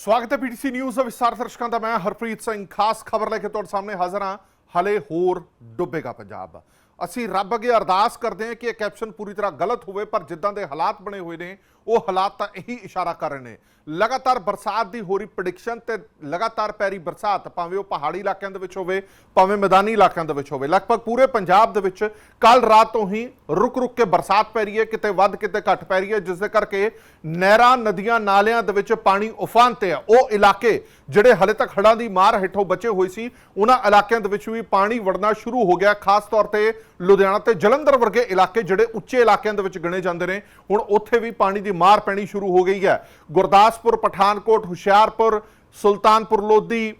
ਸਵਾਗਤ ਹੈ PTC news ਦਾ ਵਿਸਥਾਰ ਦਰਸ਼ਕਾਂ ਦਾ। ਮੈਂ ਹਰਪ੍ਰੀਤ ਸਿੰਘ, ਖਾਸ ਖਬਰ ਲੈ ਕੇ ਤੁਹਾਡੇ ਸਾਹਮਣੇ ਹਾਜ਼ਰ ਹਾਂ। ਹਲੇ ਹੋਰ ਡੁੱਬੇਗਾ ਪੰਜਾਬ। ਅਸੀਂ ਰੱਬ ਅੱਗੇ ਅਰਦਾਸ ਕਰਦੇ ਹਾਂ ਕਿ ਇਹ ਕੈਪਸ਼ਨ ਪੂਰੀ ਤਰ੍ਹਾਂ ਗਲਤ ਹੋਵੇ, ਪਰ ਜਿੱਦਾਂ ਦੇ ਹਾਲਾਤ ਬਣੇ ਹੋਏ ਨੇ ਉਹ ਹਾਲਾਤ ਤਾਂ ਇਹੀ ਇਸ਼ਾਰਾ ਕਰ ਰਹੇ ਨੇ। ਲਗਾਤਾਰ ਬਰਸਾਤ ਦੀ ਹੋ ਰਹੀ ਪ੍ਰੈਡਿਕਸ਼ਨ ਤੇ ਲਗਾਤਾਰ ਪੈ ਰਹੀ ਬਰਸਾਤ, ਭਾਵੇਂ ਉਹ ਪਹਾੜੀ ਇਲਾਕਿਆਂ ਦੇ ਵਿੱਚ ਹੋਵੇ, ਭਾਵੇਂ ਮੈਦਾਨੀ ਇਲਾਕਿਆਂ ਦੇ ਵਿੱਚ ਹੋਵੇ। ਲਗਭਗ ਪੂਰੇ ਪੰਜਾਬ ਦੇ ਵਿੱਚ ਕੱਲ ਰਾਤ ਤੋਂ ਹੀ ਰੁਕ ਰੁਕ ਕੇ ਬਰਸਾਤ ਪੈ ਰਹੀ ਹੈ, ਕਿਤੇ ਵੱਧ, ਕਿਤੇ ਘੱਟ ਪੈ ਰਹੀ ਹੈ, ਜਿਸ ਦੇ ਕਰਕੇ ਨਹਿਰਾਂ, ਨਦੀਆਂ, ਨਾਲਿਆਂ ਦੇ ਵਿੱਚ ਪਾਣੀ ਉਫਾਨ ਤੇ ਹੈ ਉਹ ਇਲਾਕੇ ਜਿਹੜੇ ਹਲੇ ਤੱਕ ਹੜ੍ਹਾਂ ਦੀ ਮਾਰ ਹੇਠੋਂ ਬਚੇ ਹੋਏ ਸੀ, ਉਹਨਾਂ ਇਲਾਕਿਆਂ ਦੇ ਵਿੱਚ ਵੀ ਪਾਣੀ ਵੜਨਾ ਸ਼ੁਰੂ ਹੋ ਗਿਆ। ਖਾਸ ਤੌਰ ਤੇ ਲੁਧਿਆਣਾ ਤੇ ਜਲੰਧਰ ਵਰਗੇ ਇਲਾਕੇ ਜਿਹੜੇ ਉੱਚੇ ਇਲਾਕਿਆਂ ਦੇ ਵਿੱਚ ਗਿਣੇ ਜਾਂਦੇ ਨੇ, ਹੁਣ ਉੱਥੇ ਵੀ ਪਾਣੀ ਦੀ ਮਾਰ ਪੈਣੀ ਸ਼ੁਰੂ ਹੋ ਗਈ ਹੈ। ਗੁਰਦਾਸਪੁਰ, ਪਠਾਨਕੋਟ, ਹੁਸ਼ਿਆਰਪੁਰ, ਸੁਲਤਾਨਪੁਰ, ਲੋਧੀ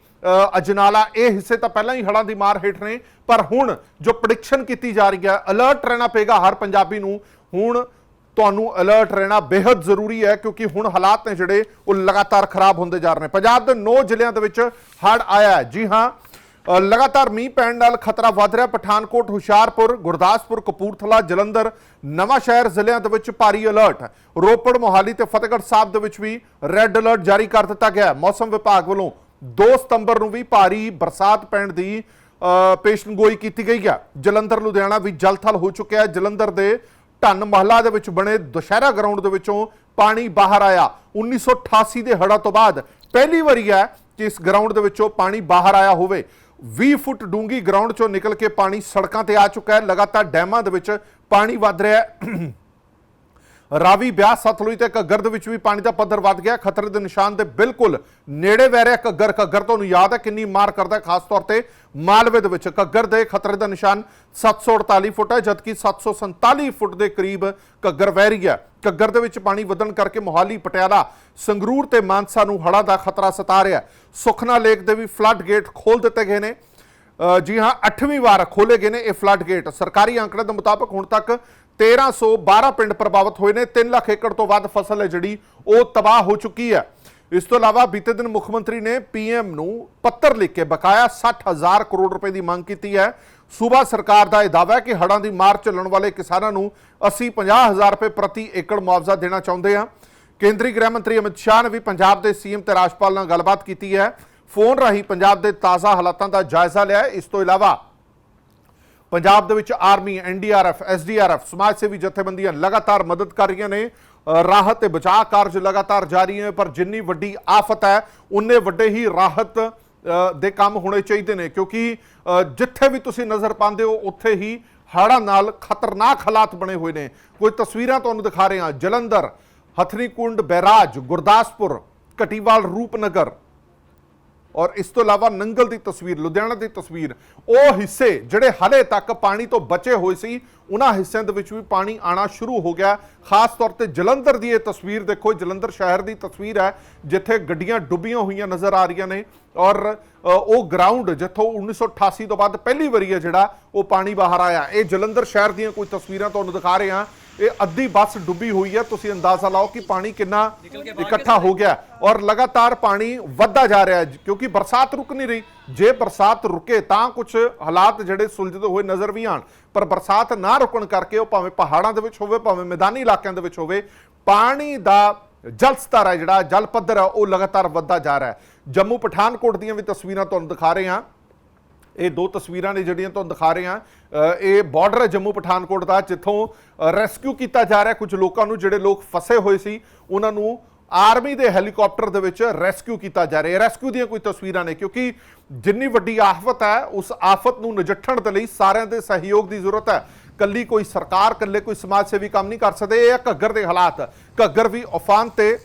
ਅਜਨਾਲਾ, ਇਹ ਹਿੱਸੇ ਤਾਂ ਪਹਿਲਾਂ ਹੀ ਹੜ੍ਹਾਂ ਦੀ ਮਾਰ ਹੇਠ ਨੇ। ਪਰ ਹੁਣ ਜੋ ਪ੍ਰੈਡਿਕਸ਼ਨ ਕੀਤੀ ਜਾ ਰਹੀ ਹੈ, ਅਲਰਟ ਰਹਿਣਾ ਪਏਗਾ ਹਰ ਪੰਜਾਬੀ ਨੂੰ। ਹੁਣ ਤੁਹਾਨੂੰ ਅਲਰਟ ਰਹਿਣਾ ਬੇहद ਜ਼ਰੂਰੀ ਹੈ, ਕਿਉਂਕਿ ਹੁਣ ਹਾਲਾਤ ਨੇ ਜਿਹੜੇ, ਉਹ ਲਗਾਤਾਰ ਖਰਾਬ ਹੁੰਦੇ ਜਾ ਰਹੇ ਨੇ। ਪੰਜਾਬ ਦੇ 9 ਜ਼ਿਲ੍ਹਿਆਂ ਦੇ ਵਿੱਚ ਹੜ੍ਹ ਆਇਆ ਜੀ ਹਾਂ ਲਗਾਤਾਰ ਮੀਂਹ ਪੈਣ ਨਾਲ ਖਤਰਾ ਵੱਧ ਰਿਹਾ। ਪਠਾਨਕੋਟ ਹੁਸ਼ਿਆਰਪੁਰ ਗੁਰਦਾਸਪੁਰ ਕਪੂਰਥਲਾ ਜਲੰਧਰ ਨਵਾਂ ਸ਼ਹਿਰ ਜ਼ਿਲ੍ਹਿਆਂ ਦੇ ਵਿੱਚ ਭਾਰੀ ਅਲਰਟ ਰੋਪੜ ਮੋਹਾਲੀ ਤੇ ਫਤਿਹਗੜ੍ਹ ਸਾਹਿਬ ਦੇ ਵਿੱਚ ਵੀ ਰੈੱਡ ਅਲਰਟ ਜਾਰੀ ਕਰ ਦਿੱਤਾ ਗਿਆ ਹੈ। ਮੌਸਮ ਵਿਭਾਗ ਵੱਲੋਂ 2 ਸਤੰਬਰ ਨੂੰ ਵੀ ਭਾਰੀ ਬਰਸਾਤ ਪੈਣ ਦੀ ਅ, ਪੇਸ਼ਨਗੋਈ ਕੀਤੀ ਗਈ ਹੈ। ਜਲੰਧਰ ਲੁਧਿਆਣਾ ਵੀ ਜਲਥਲ ਹੋ ਚੁੱਕਿਆ ਹੈ। ਜਲੰਧਰ ਦੇ ਢੰਨ ਮਹੱਲਾ ਦੇ ਵਿੱਚ ਬਣੇ ਦੁਸ਼ਹਿਰਾ ਗਰਾਊਂਡ ਦੇ ਵਿੱਚੋਂ ਪਾਣੀ ਬਾਹਰ ਆਇਆ। 1988 ਦੇ ਹੜ੍ਹਾਂ ਤੋਂ ਬਾਅਦ ਪਹਿਲੀ ਵਾਰੀ ਹੈ ਕਿ ਇਸ ਗਰਾਊਂਡ ਦੇ ਵਿੱਚੋਂ ਪਾਣੀ ਬਾਹਰ ਆਇਆ ਹੋਵੇ। 20 ਫੁੱਟ ਡੂੰਗੀ ਗਰਾਊਂਡ ਚੋਂ ਨਿਕਲ ਕੇ ਪਾਣੀ ਸੜਕਾਂ ਤੇ ਆ ਚੁੱਕਾ ਹੈ। ਲਗਾਤਾਰ ਡੈਮਾਂ ਦੇ ਵਿੱਚ ਪਾਣੀ ਵੱਧ ਰਿਹਾ ਹੈ। ਰਾਵੀ ਬਿਆਸ ਸਤਲੁਜ ਤੇ ਘੱਗਰ ਦੇ ਵਿੱਚ ਵੀ ਪਾਣੀ ਦਾ ਪੱਧਰ ਵੱਧ ਗਿਆ। ਖਤਰੇ ਦੇ ਨਿਸ਼ਾਨ ਦੇ ਬਿਲਕੁਲ ਨੇੜੇ ਵਹਿ ਰਿਹਾ ਘੱਗਰ। ਘੱਗਰ ਤੁਹਾਨੂੰ ਯਾਦ ਹੈ ਕਿੰਨੀ ਮਾਰ ਕਰਦਾ ਖਾਸ ਤੌਰ ਤੇ ਮਾਲਵੇ ਦੇ ਵਿੱਚ। ਘੱਗਰ ਦੇ ਖਤਰੇ ਦਾ ਨਿਸ਼ਾਨ 748 ਫੁੱਟ ਹੈ, ਜਦਕਿ 747 ਫੁੱਟ ਦੇ ਕਰੀਬ ਘੱਗਰ ਵਹਿ ਰਹੀ ਹੈ। ਘੱਗਰ ਦੇ ਵਿੱਚ ਪਾਣੀ ਵਧਣ ਕਰਕੇ ਮੋਹਾਲੀ, ਪਟਿਆਲਾ, ਸੰਗਰੂਰ ਤੇ ਮਾਨਸਾ ਨੂੰ ਹੜ੍ਹਾਂ ਦਾ ਖਤਰਾ ਸਤਾ ਰਿਹਾ ਸੁਖਨਾ ਲੇਕ ਦੇ ਵੀ ਫਲੱਡ ਗੇਟ ਖੋਲ ਦਿੱਤੇ ਗਏ ਨੇ। ਜੀ ਹਾਂ 8ਵੀਂ ਵਾਰ ਖੋਲੇ ਗਏ ਨੇ ਇਹ ਫਲੱਡ ਗੇਟ। ਸਰਕਾਰੀ ਅੰਕੜੇ ਦੇ ਮੁਤਾਬਕ ਹੁਣ ਤੱਕ 1312 ਪਿੰਡ ਪ੍ਰਭਾਵਿਤ ਹੋਏ ਨੇ 3 ਲੱਖ ਏਕੜ ਤੋਂ ਵੱਧ ਫਸਲ ਹੈ ਜਿਹੜੀ, ਉਹ ਤਬਾਹ ਹੋ ਚੁੱਕੀ ਹੈ। ਇਸ ਤੋਂ ਇਲਾਵਾ ਬੀਤੇ ਦਿਨ ਮੁੱਖ ਮੰਤਰੀ ਨੇ ਪੀਐਮ ਨੂੰ ਪੱਤਰ ਲਿਖ ਕੇ ਬਕਾਇਆ 60000 ਕਰੋੜ ਰੁਪਏ ਦੀ ਮੰਗ ਕੀਤੀ ਹੈ। ਸੂਬਾ ਸਰਕਾਰ ਦਾ ਇਹ ਦਾਅਵਾ ਹੈ ਕਿ ਹੜ੍ਹਾਂ ਦੀ ਮਾਰ ਝੱਲਣ ਵਾਲੇ ਕਿਸਾਨਾਂ ਨੂੰ ਅਸੀਂ 50000 ਰੁਪਏ ਪ੍ਰਤੀ ਏਕੜ ਮੁਆਵਜ਼ਾ ਦੇਣਾ ਚਾਹੁੰਦੇ ਹਾਂ ਕੇਂਦਰੀ ਗ੍ਰਹਿ ਮੰਤਰੀ ਅਮਿਤ ਸ਼ਾਹ ਨੇ ਵੀ ਪੰਜਾਬ ਦੇ ਸੀਐਮ ਤੇ ਰਾਜਪਾਲ ਨਾਲ ਗੱਲਬਾਤ ਕੀਤੀ ਹੈ। ਫੋਨ ਰਾਹੀਂ ਪੰਜਾਬ ਦੇ ਤਾਜ਼ਾ ਹਾਲਾਤਾਂ ਦਾ ਜਾਇਜ਼ਾ ਲਿਆ ਇਸ ਤੋਂ ਇਲਾਵਾ ਪੰਜਾਬ ਦੇ ਵਿੱਚ ਆਰਮੀ ਐਨਡੀਆਰਐਫ ਐਸਡੀਆਰਐਫ ਸਮਾਜ ਸੇਵੀ ਜਥੇਬੰਦੀਆਂ ਲਗਾਤਾਰ ਮਦਦ ਕਰ ਰਹੀਆਂ ਨੇ। ਰਾਹਤ ਤੇ ਬਚਾਅ ਕਾਰਜ ਲਗਾਤਾਰ ਜਾਰੀ ਹੈ ਪਰ ਜਿੰਨੀ ਵੱਡੀ ਆਫਤ ਹੈ, ਉਨੇ ਵੱਡੇ ਹੀ ਰਾਹਤ ਦੇ ਕੰਮ ਹੋਣੇ ਚਾਹੀਦੇ ਨੇ, ਕਿਉਂਕਿ ਜਿੱਥੇ ਵੀ ਤੁਸੀਂ ਨਜ਼ਰ ਪਾਉਂਦੇ ਹੋ, ਉੱਥੇ ਹੀ ਹੜ੍ਹਾਂ ਨਾਲ ਖਤਰਨਾਕ ਹਾਲਾਤ ਬਣੇ ਹੋਏ ਨੇ। ਕੋਈ ਤਸਵੀਰਾਂ ਤੁਹਾਨੂੰ ਦਿਖਾ ਰਹੇ ਹਾਂ। ਜਲੰਧਰ, ਹਥਨੀਕੁੰਡ ਬੈਰਾਜ, ਗੁਰਦਾਸਪੁਰ ਕਟੀਵਾਲ ਰੂਪਨਗਰ ਔਰ ਇਸ ਤੋਂ ਇਲਾਵਾ ਨੰਗਲ ਦੀ ਤਸਵੀਰ, ਲੁਧਿਆਣਾ ਦੀ ਤਸਵੀਰ, ਉਹ ਹਿੱਸੇ ਜਿਹੜੇ ਹਲੇ ਤੱਕ ਪਾਣੀ ਤੋਂ ਬਚੇ ਹੋਏ ਸੀ, ਉਹਨਾਂ ਹਿੱਸਿਆਂ ਦੇ ਵਿੱਚ ਵੀ ਪਾਣੀ ਆਣਾ ਸ਼ੁਰੂ ਹੋ ਗਿਆ। ਖਾਸ ਤੌਰ ਤੇ ਜਲੰਧਰ ਦੀ ਇਹ ਤਸਵੀਰ ਦੇਖੋ, ਜਲੰਧਰ ਸ਼ਹਿਰ ਦੀ ਤਸਵੀਰ ਹੈ, ਜਿੱਥੇ ਗੱਡੀਆਂ ਡੁੱਬੀਆਂ ਹੋਈਆਂ ਨਜ਼ਰ ਆ ਰਹੀਆਂ ਨੇ। ਔਰ ਉਹ ਗਰਾਊਂਡ ਜਿੱਥੋਂ 1988 ਤੋਂ ਬਾਅਦ ਪਹਿਲੀ ਵਾਰੀ ਹੈ ਜਿਹੜਾ ਉਹ ਪਾਣੀ ਬਾਹਰ ਆਇਆ। ਇਹ ਜਲੰਧਰ ਸ਼ਹਿਰ ਦੀਆਂ ਕੋਈ ਤਸਵੀਰਾਂ ਤੁਹਾਨੂੰ ਦਿਖਾ ਰਹੇ ਹਾਂ। ਇਹ ਅੱਧੀ ਬੱਸ ਡੁੱਬੀ ਹੋਈ ਹੈ। ਤੁਸੀਂ ਅੰਦਾਜ਼ਾ ਲਾਓ ਕਿ ਪਾਣੀ ਕਿੰਨਾ ਇਕੱਠਾ ਹੋ ਗਿਆ। ਔਰ ਲਗਾਤਾਰ ਪਾਣੀ ਵੱਧਦਾ ਜਾ ਰਿਹਾ ਹੈ ਕਿਉਂਕਿ ਬਰਸਾਤ ਰੁਕ ਨਹੀਂ ਰਹੀ। ਜੇ ਬਰਸਾਤ ਰੁਕੇ ਤਾਂ ਕੁਝ ਹਾਲਾਤ ਜਿਹੜੇ ਸੁਲਝਦੇ ਹੋਏ ਨਜ਼ਰ ਵੀ ਆਣ ਪਰ ਬਰਸਾਤ ਨਾ ਰੁਕਣ ਕਰਕੇ ਉਹ ਭਾਵੇਂ ਪਹਾੜਾਂ ਦੇ ਵਿੱਚ ਹੋਵੇ ਭਾਵੇਂ ਮੈਦਾਨੀ ਇਲਾਕਿਆਂ ਦੇ ਵਿੱਚ ਹੋਵੇ ਪਾਣੀ ਦਾ ਜਲ ਸਤਰ ਹੈ ਜਿਹੜਾ ਜਲ ਪੱਧਰ ਹੈ ਉਹ ਲਗਾਤਾਰ ਵੱਧਦਾ ਜਾ ਰਿਹਾ ਹੈ। ਜੰਮੂ ਪਠਾਨਕੋਟ ਦੀਆਂ ਵੀ ਤਸਵੀਰਾਂ ਤੁਹਾਨੂੰ ਦਿਖਾ ਰਹੇ ਹਾਂ। ਇਹ ਦੋ ਤਸਵੀਰਾਂ ਨੇ ਜਿਹੜੀਆਂ ਤੁਹਾਨੂੰ ਦਿਖਾ ਰਹੇ ਹਾਂ। ਇਹ ਬਾਰਡਰ ਹੈ ਜੰਮੂ ਪਠਾਨਕੋਟ ਦਾ, ਜਿੱਥੋਂ ਰੈਸਕਿਊ ਕੀਤਾ ਜਾ ਰਿਹਾ ਕੁਝ ਲੋਕਾਂ ਨੂੰ ਜਿਹੜੇ ਲੋਕ ਫਸੇ ਹੋਏ ਸੀ, ਉਹਨਾਂ ਨੂੰ ਆਰਮੀ ਦੇ ਹੈਲੀਕਾਪਟਰ ਦੇ ਵਿੱਚ ਰੈਸਕਿਊ ਕੀਤਾ ਜਾ ਰਿਹਾ ਹੈ। ਰੈਸਕਿਊ ਦੀਆਂ ਕੋਈ ਤਸਵੀਰਾਂ ਨੇ, ਕਿਉਂਕਿ ਜਿੰਨੀ ਵੱਡੀ ਆਫਤ ਹੈ, ਉਸ ਆਫਤ ਨੂੰ ਨਜਿੱਠਣ ਦੇ ਲਈ ਸਾਰਿਆਂ ਦੇ ਸਹਿਯੋਗ ਦੀ ਜ਼ਰੂਰਤ ਹੈ। ਕੱਲੀ ਕੋਈ ਸਰਕਾਰ ਕੱਲੇ ਕੋਈ ਸਮਾਜ ਸੇਵੀ ਕੰਮ ਨਹੀਂ ਕਰ ਸਕਦੇ। ਇਹ ਹੈ ਘੱਗਰ ਦੇ ਹਾਲਾਤ। ਘੱਗਰ ਵੀ ਉਫਾਨ ਤੇ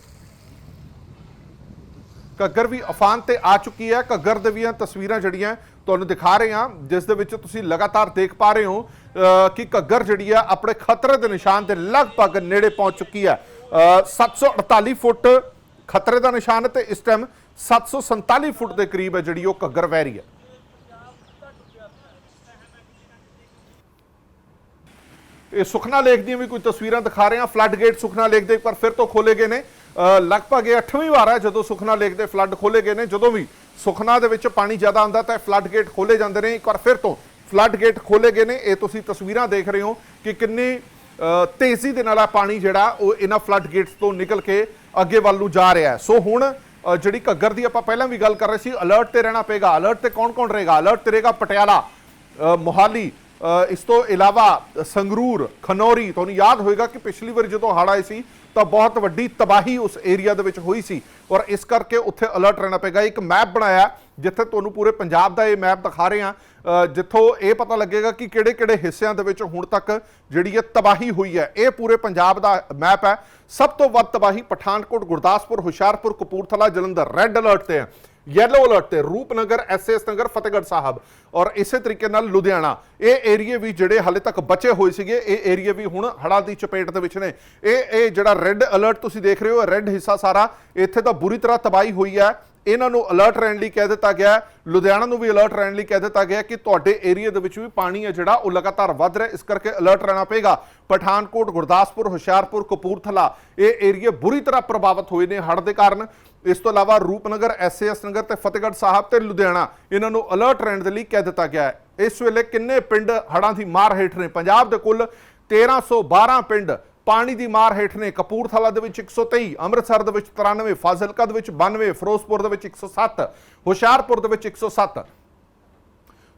ਘੱਗਰ ਵੀ ਅਫਾਨ ਤੇ ਆ ਚੁੱਕੀ ਹੈ। ਘੱਗਰ ਦੇ ਵੀਆਂ ਤਸਵੀਰਾਂ ਜਿਹੜੀਆਂ ਤੁਹਾਨੂੰ ਦਿਖਾ ਰਹੇ ਹਾਂ ਜਿਸ ਦੇ ਵਿੱਚ ਤੁਸੀਂ ਲਗਾਤਾਰ ਦੇਖ ਪਾ ਰਹੇ ਹੋ ਕਿ ਘੱਗਰ ਜਿਹੜੀ ਆ ਆਪਣੇ ਖਤਰੇ ਦੇ ਨਿਸ਼ਾਨ ਦੇ ਲਗਭਗ ਨੇੜੇ ਪਹੁੰਚ ਚੁੱਕੀ ਹੈ। ਅ, 748 ਫੁੱਟ ਖਤਰੇ ਦਾ ਨਿਸ਼ਾਨ ਹੈ ਤੇ ਇਸ ਟਾਈਮ 747 ਫੁੱਟ ਦੇ ਕਰੀਬ ਹੈ ਜਿਹੜੀ ਉਹ ਘੱਗਰ ਵਹਿ ਰਹੀ ਹੈ। ਇਹ ਸੁਖਨਾ ਲੇਖ ਦੀਆਂ ਵੀ ਕੋਈ ਤਸਵੀਰਾਂ ਦਿਖਾ ਰਹੇ ਹਾਂ। ਫਲੱਡ ਗੇਟ ਸੁਖਨਾ ਲੇਖ ਦੇ ਇੱਕ ਵਾਰ ਫਿਰ ਤੋਂ ਖੋਲੇ ਗਏ ਨੇ। ਲਗਭਗ ਇਹ 8ਵੀਂ ਵਾਰ ਹੈ ਜਦੋਂ ਸੁਖਨਾ ਲੇਕ ਦੇ ਫਲੱਡ ਖੋਲੇ ਗਏ ਨੇ। ਜਦੋਂ ਵੀ ਸੁਖਨਾ ਦੇ ਵਿੱਚ ਪਾਣੀ ਜ਼ਿਆਦਾ ਆਉਂਦਾ ਤਾਂ ਫਲੱਡ ਗੇਟ ਖੋਲੇ ਜਾਂਦੇ ਨੇ। ਇੱਕ ਵਾਰ ਫਿਰ ਤੋਂ ਫਲੱਡ ਗੇਟ ਖੋਲੇ ਗਏ ਨੇ। ਇਹ ਤੁਸੀਂ ਤਸਵੀਰਾਂ ਦੇਖ ਰਹੇ ਹੋ ਕਿ ਕਿੰਨੀ ਤੇਜ਼ੀ ਦੇ ਨਾਲ ਆ ਪਾਣੀ ਜਿਹੜਾ, ਉਹ ਇਹਨਾਂ ਫਲੱਡ ਗੇਟਸ ਤੋਂ ਨਿਕਲ ਕੇ ਅੱਗੇ ਵੱਲ ਨੂੰ ਜਾ ਰਿਹਾ ਹੈ। ਸੋ ਹੁਣ ਜਿਹੜੀ ਘੱਗਰ ਦੀ ਆਪਾਂ ਪਹਿਲਾਂ ਵੀ ਗੱਲ ਕਰ ਰਹੇ ਸੀ ਅਲਰਟ ਤੇ ਰਹਿਣਾ ਪਏਗਾ। ਅਲਰਟ ਤੇ ਕੌਣ ਕੌਣ ਰਹੇਗਾ? ਅਲਰਟ ਤੇ ਰਹੇਗਾ ਪਟਿਆਲਾ ਮੋਹਾਲੀ ਇਸ ਤੋਂ ਇਲਾਵਾ ਸੰਗਰੂਰ, ਖਨੌਰੀ। ਤੁਹਾਨੂੰ ਯਾਦ ਹੋਏਗਾ ਕਿ ਪਿਛਲੀ ਵਾਰ ਜਦੋਂ ਹੜ੍ਹ ਆਏ ਸੀ ਤਾਂ ਬਹੁਤ ਵੱਡੀ ਤਬਾਹੀ ਉਸ ਏਰੀਆ ਦੇ ਵਿੱਚ ਹੋਈ ਸੀ। ਔਰ ਇਸ ਕਰਕੇ ਉੱਥੇ ਅਲਰਟ ਰਹਿਣਾ ਪਏਗਾ ਇੱਕ ਮੈਪ ਬਣਾਇਆ, ਜਿੱਥੇ ਤੁਹਾਨੂੰ ਪੂਰੇ ਪੰਜਾਬ ਦਾ ਇਹ ਮੈਪ ਦਿਖਾ ਰਹੇ ਹਾਂ। ਜਿੱਥੋਂ ਇਹ ਪਤਾ ਲੱਗੇਗਾ ਕਿ ਕਿਹੜੇ-ਕਿਹੜੇ ਹਿੱਸਿਆਂ ਦੇ ਵਿੱਚ ਹੁਣ ਤੱਕ ਜਿਹੜੀ ਹੈ ਤਬਾਹੀ ਹੋਈ ਹੈ, ਇਹ ਪੂਰੇ ਪੰਜਾਬ ਦਾ ਮੈਪ ਹੈ। ਸਭ ਤੋਂ ਵੱਧ ਤਬਾਹੀ ਪਠਾਨਕੋਟ, ਗੁਰਦਾਸਪੁਰ, ਹੁਸ਼ਿਆਰਪੁਰ, ਕਪੂਰਥਲਾ, ਜਲੰਧਰ। ਰੈੱਡ ਅਲਰਟ ਤੇ ਹੈ। ਯੈਲੋ ਅਲਰਟ ਤੇ ਰੂਪਨਗਰ ਐਸਐਸ ਨਗਰ ਫਤਿਹਗੜ੍ਹ ਸਾਹਿਬ ਔਰ ਇਸੇ ਤਰੀਕੇ ਨਾਲ ਲੁਧਿਆਣਾ। ਇਹ ਏਰੀਏ ਵੀ ਜਿਹੜੇ ਹਾਲੇ ਤੱਕ ਬਚੇ ਹੋਏ ਸੀਗੇ, ਇਹ ਏਰੀਏ ਵੀ ਹੁਣ ਹੜ੍ਹਾਂ ਦੀ ਚਪੇਟ ਦੇ ਵਿੱਚ ਨੇ। ਇਹ ਇਹ ਜਿਹੜਾ ਰੈੱਡ ਅਲਰਟ ਤੁਸੀਂ ਦੇਖ ਰਹੇ ਹੋ ਰੈੱਡ ਹਿੱਸਾ ਸਾਰਾ ਇੱਥੇ ਤਾਂ ਬੁਰੀ ਤਰ੍ਹਾਂ ਤਬਾਹੀ ਹੋਈ ਹੈ। ਇਹਨਾਂ ਨੂੰ ਅਲਰਟ ਰਹਿਣ ਲਈ ਕਹਿ ਦਿੱਤਾ ਗਿਆ ਲੁਧਿਆਣਾ ਨੂੰ ਵੀ ਅਲਰਟ ਰਹਿਣ ਲਈ ਕਹਿ ਦਿੱਤਾ ਗਿਆ ਕਿ ਤੁਹਾਡੇ ਏਰੀਆ ਦੇ ਵਿੱਚ ਵੀ ਪਾਣੀ ਹੈ ਜਿਹੜਾ, ਉਹ ਲਗਾਤਾਰ ਵੱਧ ਰਿਹਾ ਇਸ ਕਰਕੇ ਅਲਰਟ ਰਹਿਣਾ ਪਏਗਾ। ਪਠਾਨਕੋਟ, ਗੁਰਦਾਸਪੁਰ, ਹੁਸ਼ਿਆਰਪੁਰ, ਕਪੂਰਥਲਾ, ਇਹ ਏਰੀਏ ਬੁਰੀ ਤਰ੍ਹਾਂ ਪ੍ਰਭਾਵਿਤ ਹੋਏ ਨੇ ਹੜ੍ਹ ਦੇ ਕਾਰਨ। ਇਸ ਤੋਂ ਇਲਾਵਾ ਰੂਪਨਗਰ ਐਸਐਸ ਨਗਰ ਤੇ ਫਤਿਹਗੜ੍ਹ ਸਾਹਿਬ ਤੇ ਲੁਧਿਆਣਾ, ਇਹਨਾਂ ਨੂੰ ਅਲਰਟ ਰਹਿਣ ਦੇ ਲਈ ਕਹਿ ਦਿੱਤਾ ਗਿਆ ਹੈ। ਇਸ ਵੇਲੇ ਕਿੰਨੇ ਪਿੰਡ ਹੜ੍ਹਾਂ ਦੀ ਮਾਰ ਹੇਠ ਨੇ? ਪੰਜਾਬ ਦੇ ਕੁੱਲ 1312 ਪਿੰਡ ਪਾਣੀ ਦੀ ਮਾਰ ਹੇਠ ਨੇ ਕਪੂਰਥਲਾ ਦੇ ਵਿੱਚ 123 ਅੰਮ੍ਰਿਤਸਰ ਦੇ ਵਿੱਚ 93 ਫਾਜ਼ਿਲਕਾ ਦੇ ਵਿੱਚ 92 ਫਿਰੋਜ਼ਪੁਰ ਦੇ ਵਿੱਚ 107 ਹੁਸ਼ਿਆਰਪੁਰ ਦੇ ਵਿੱਚ 107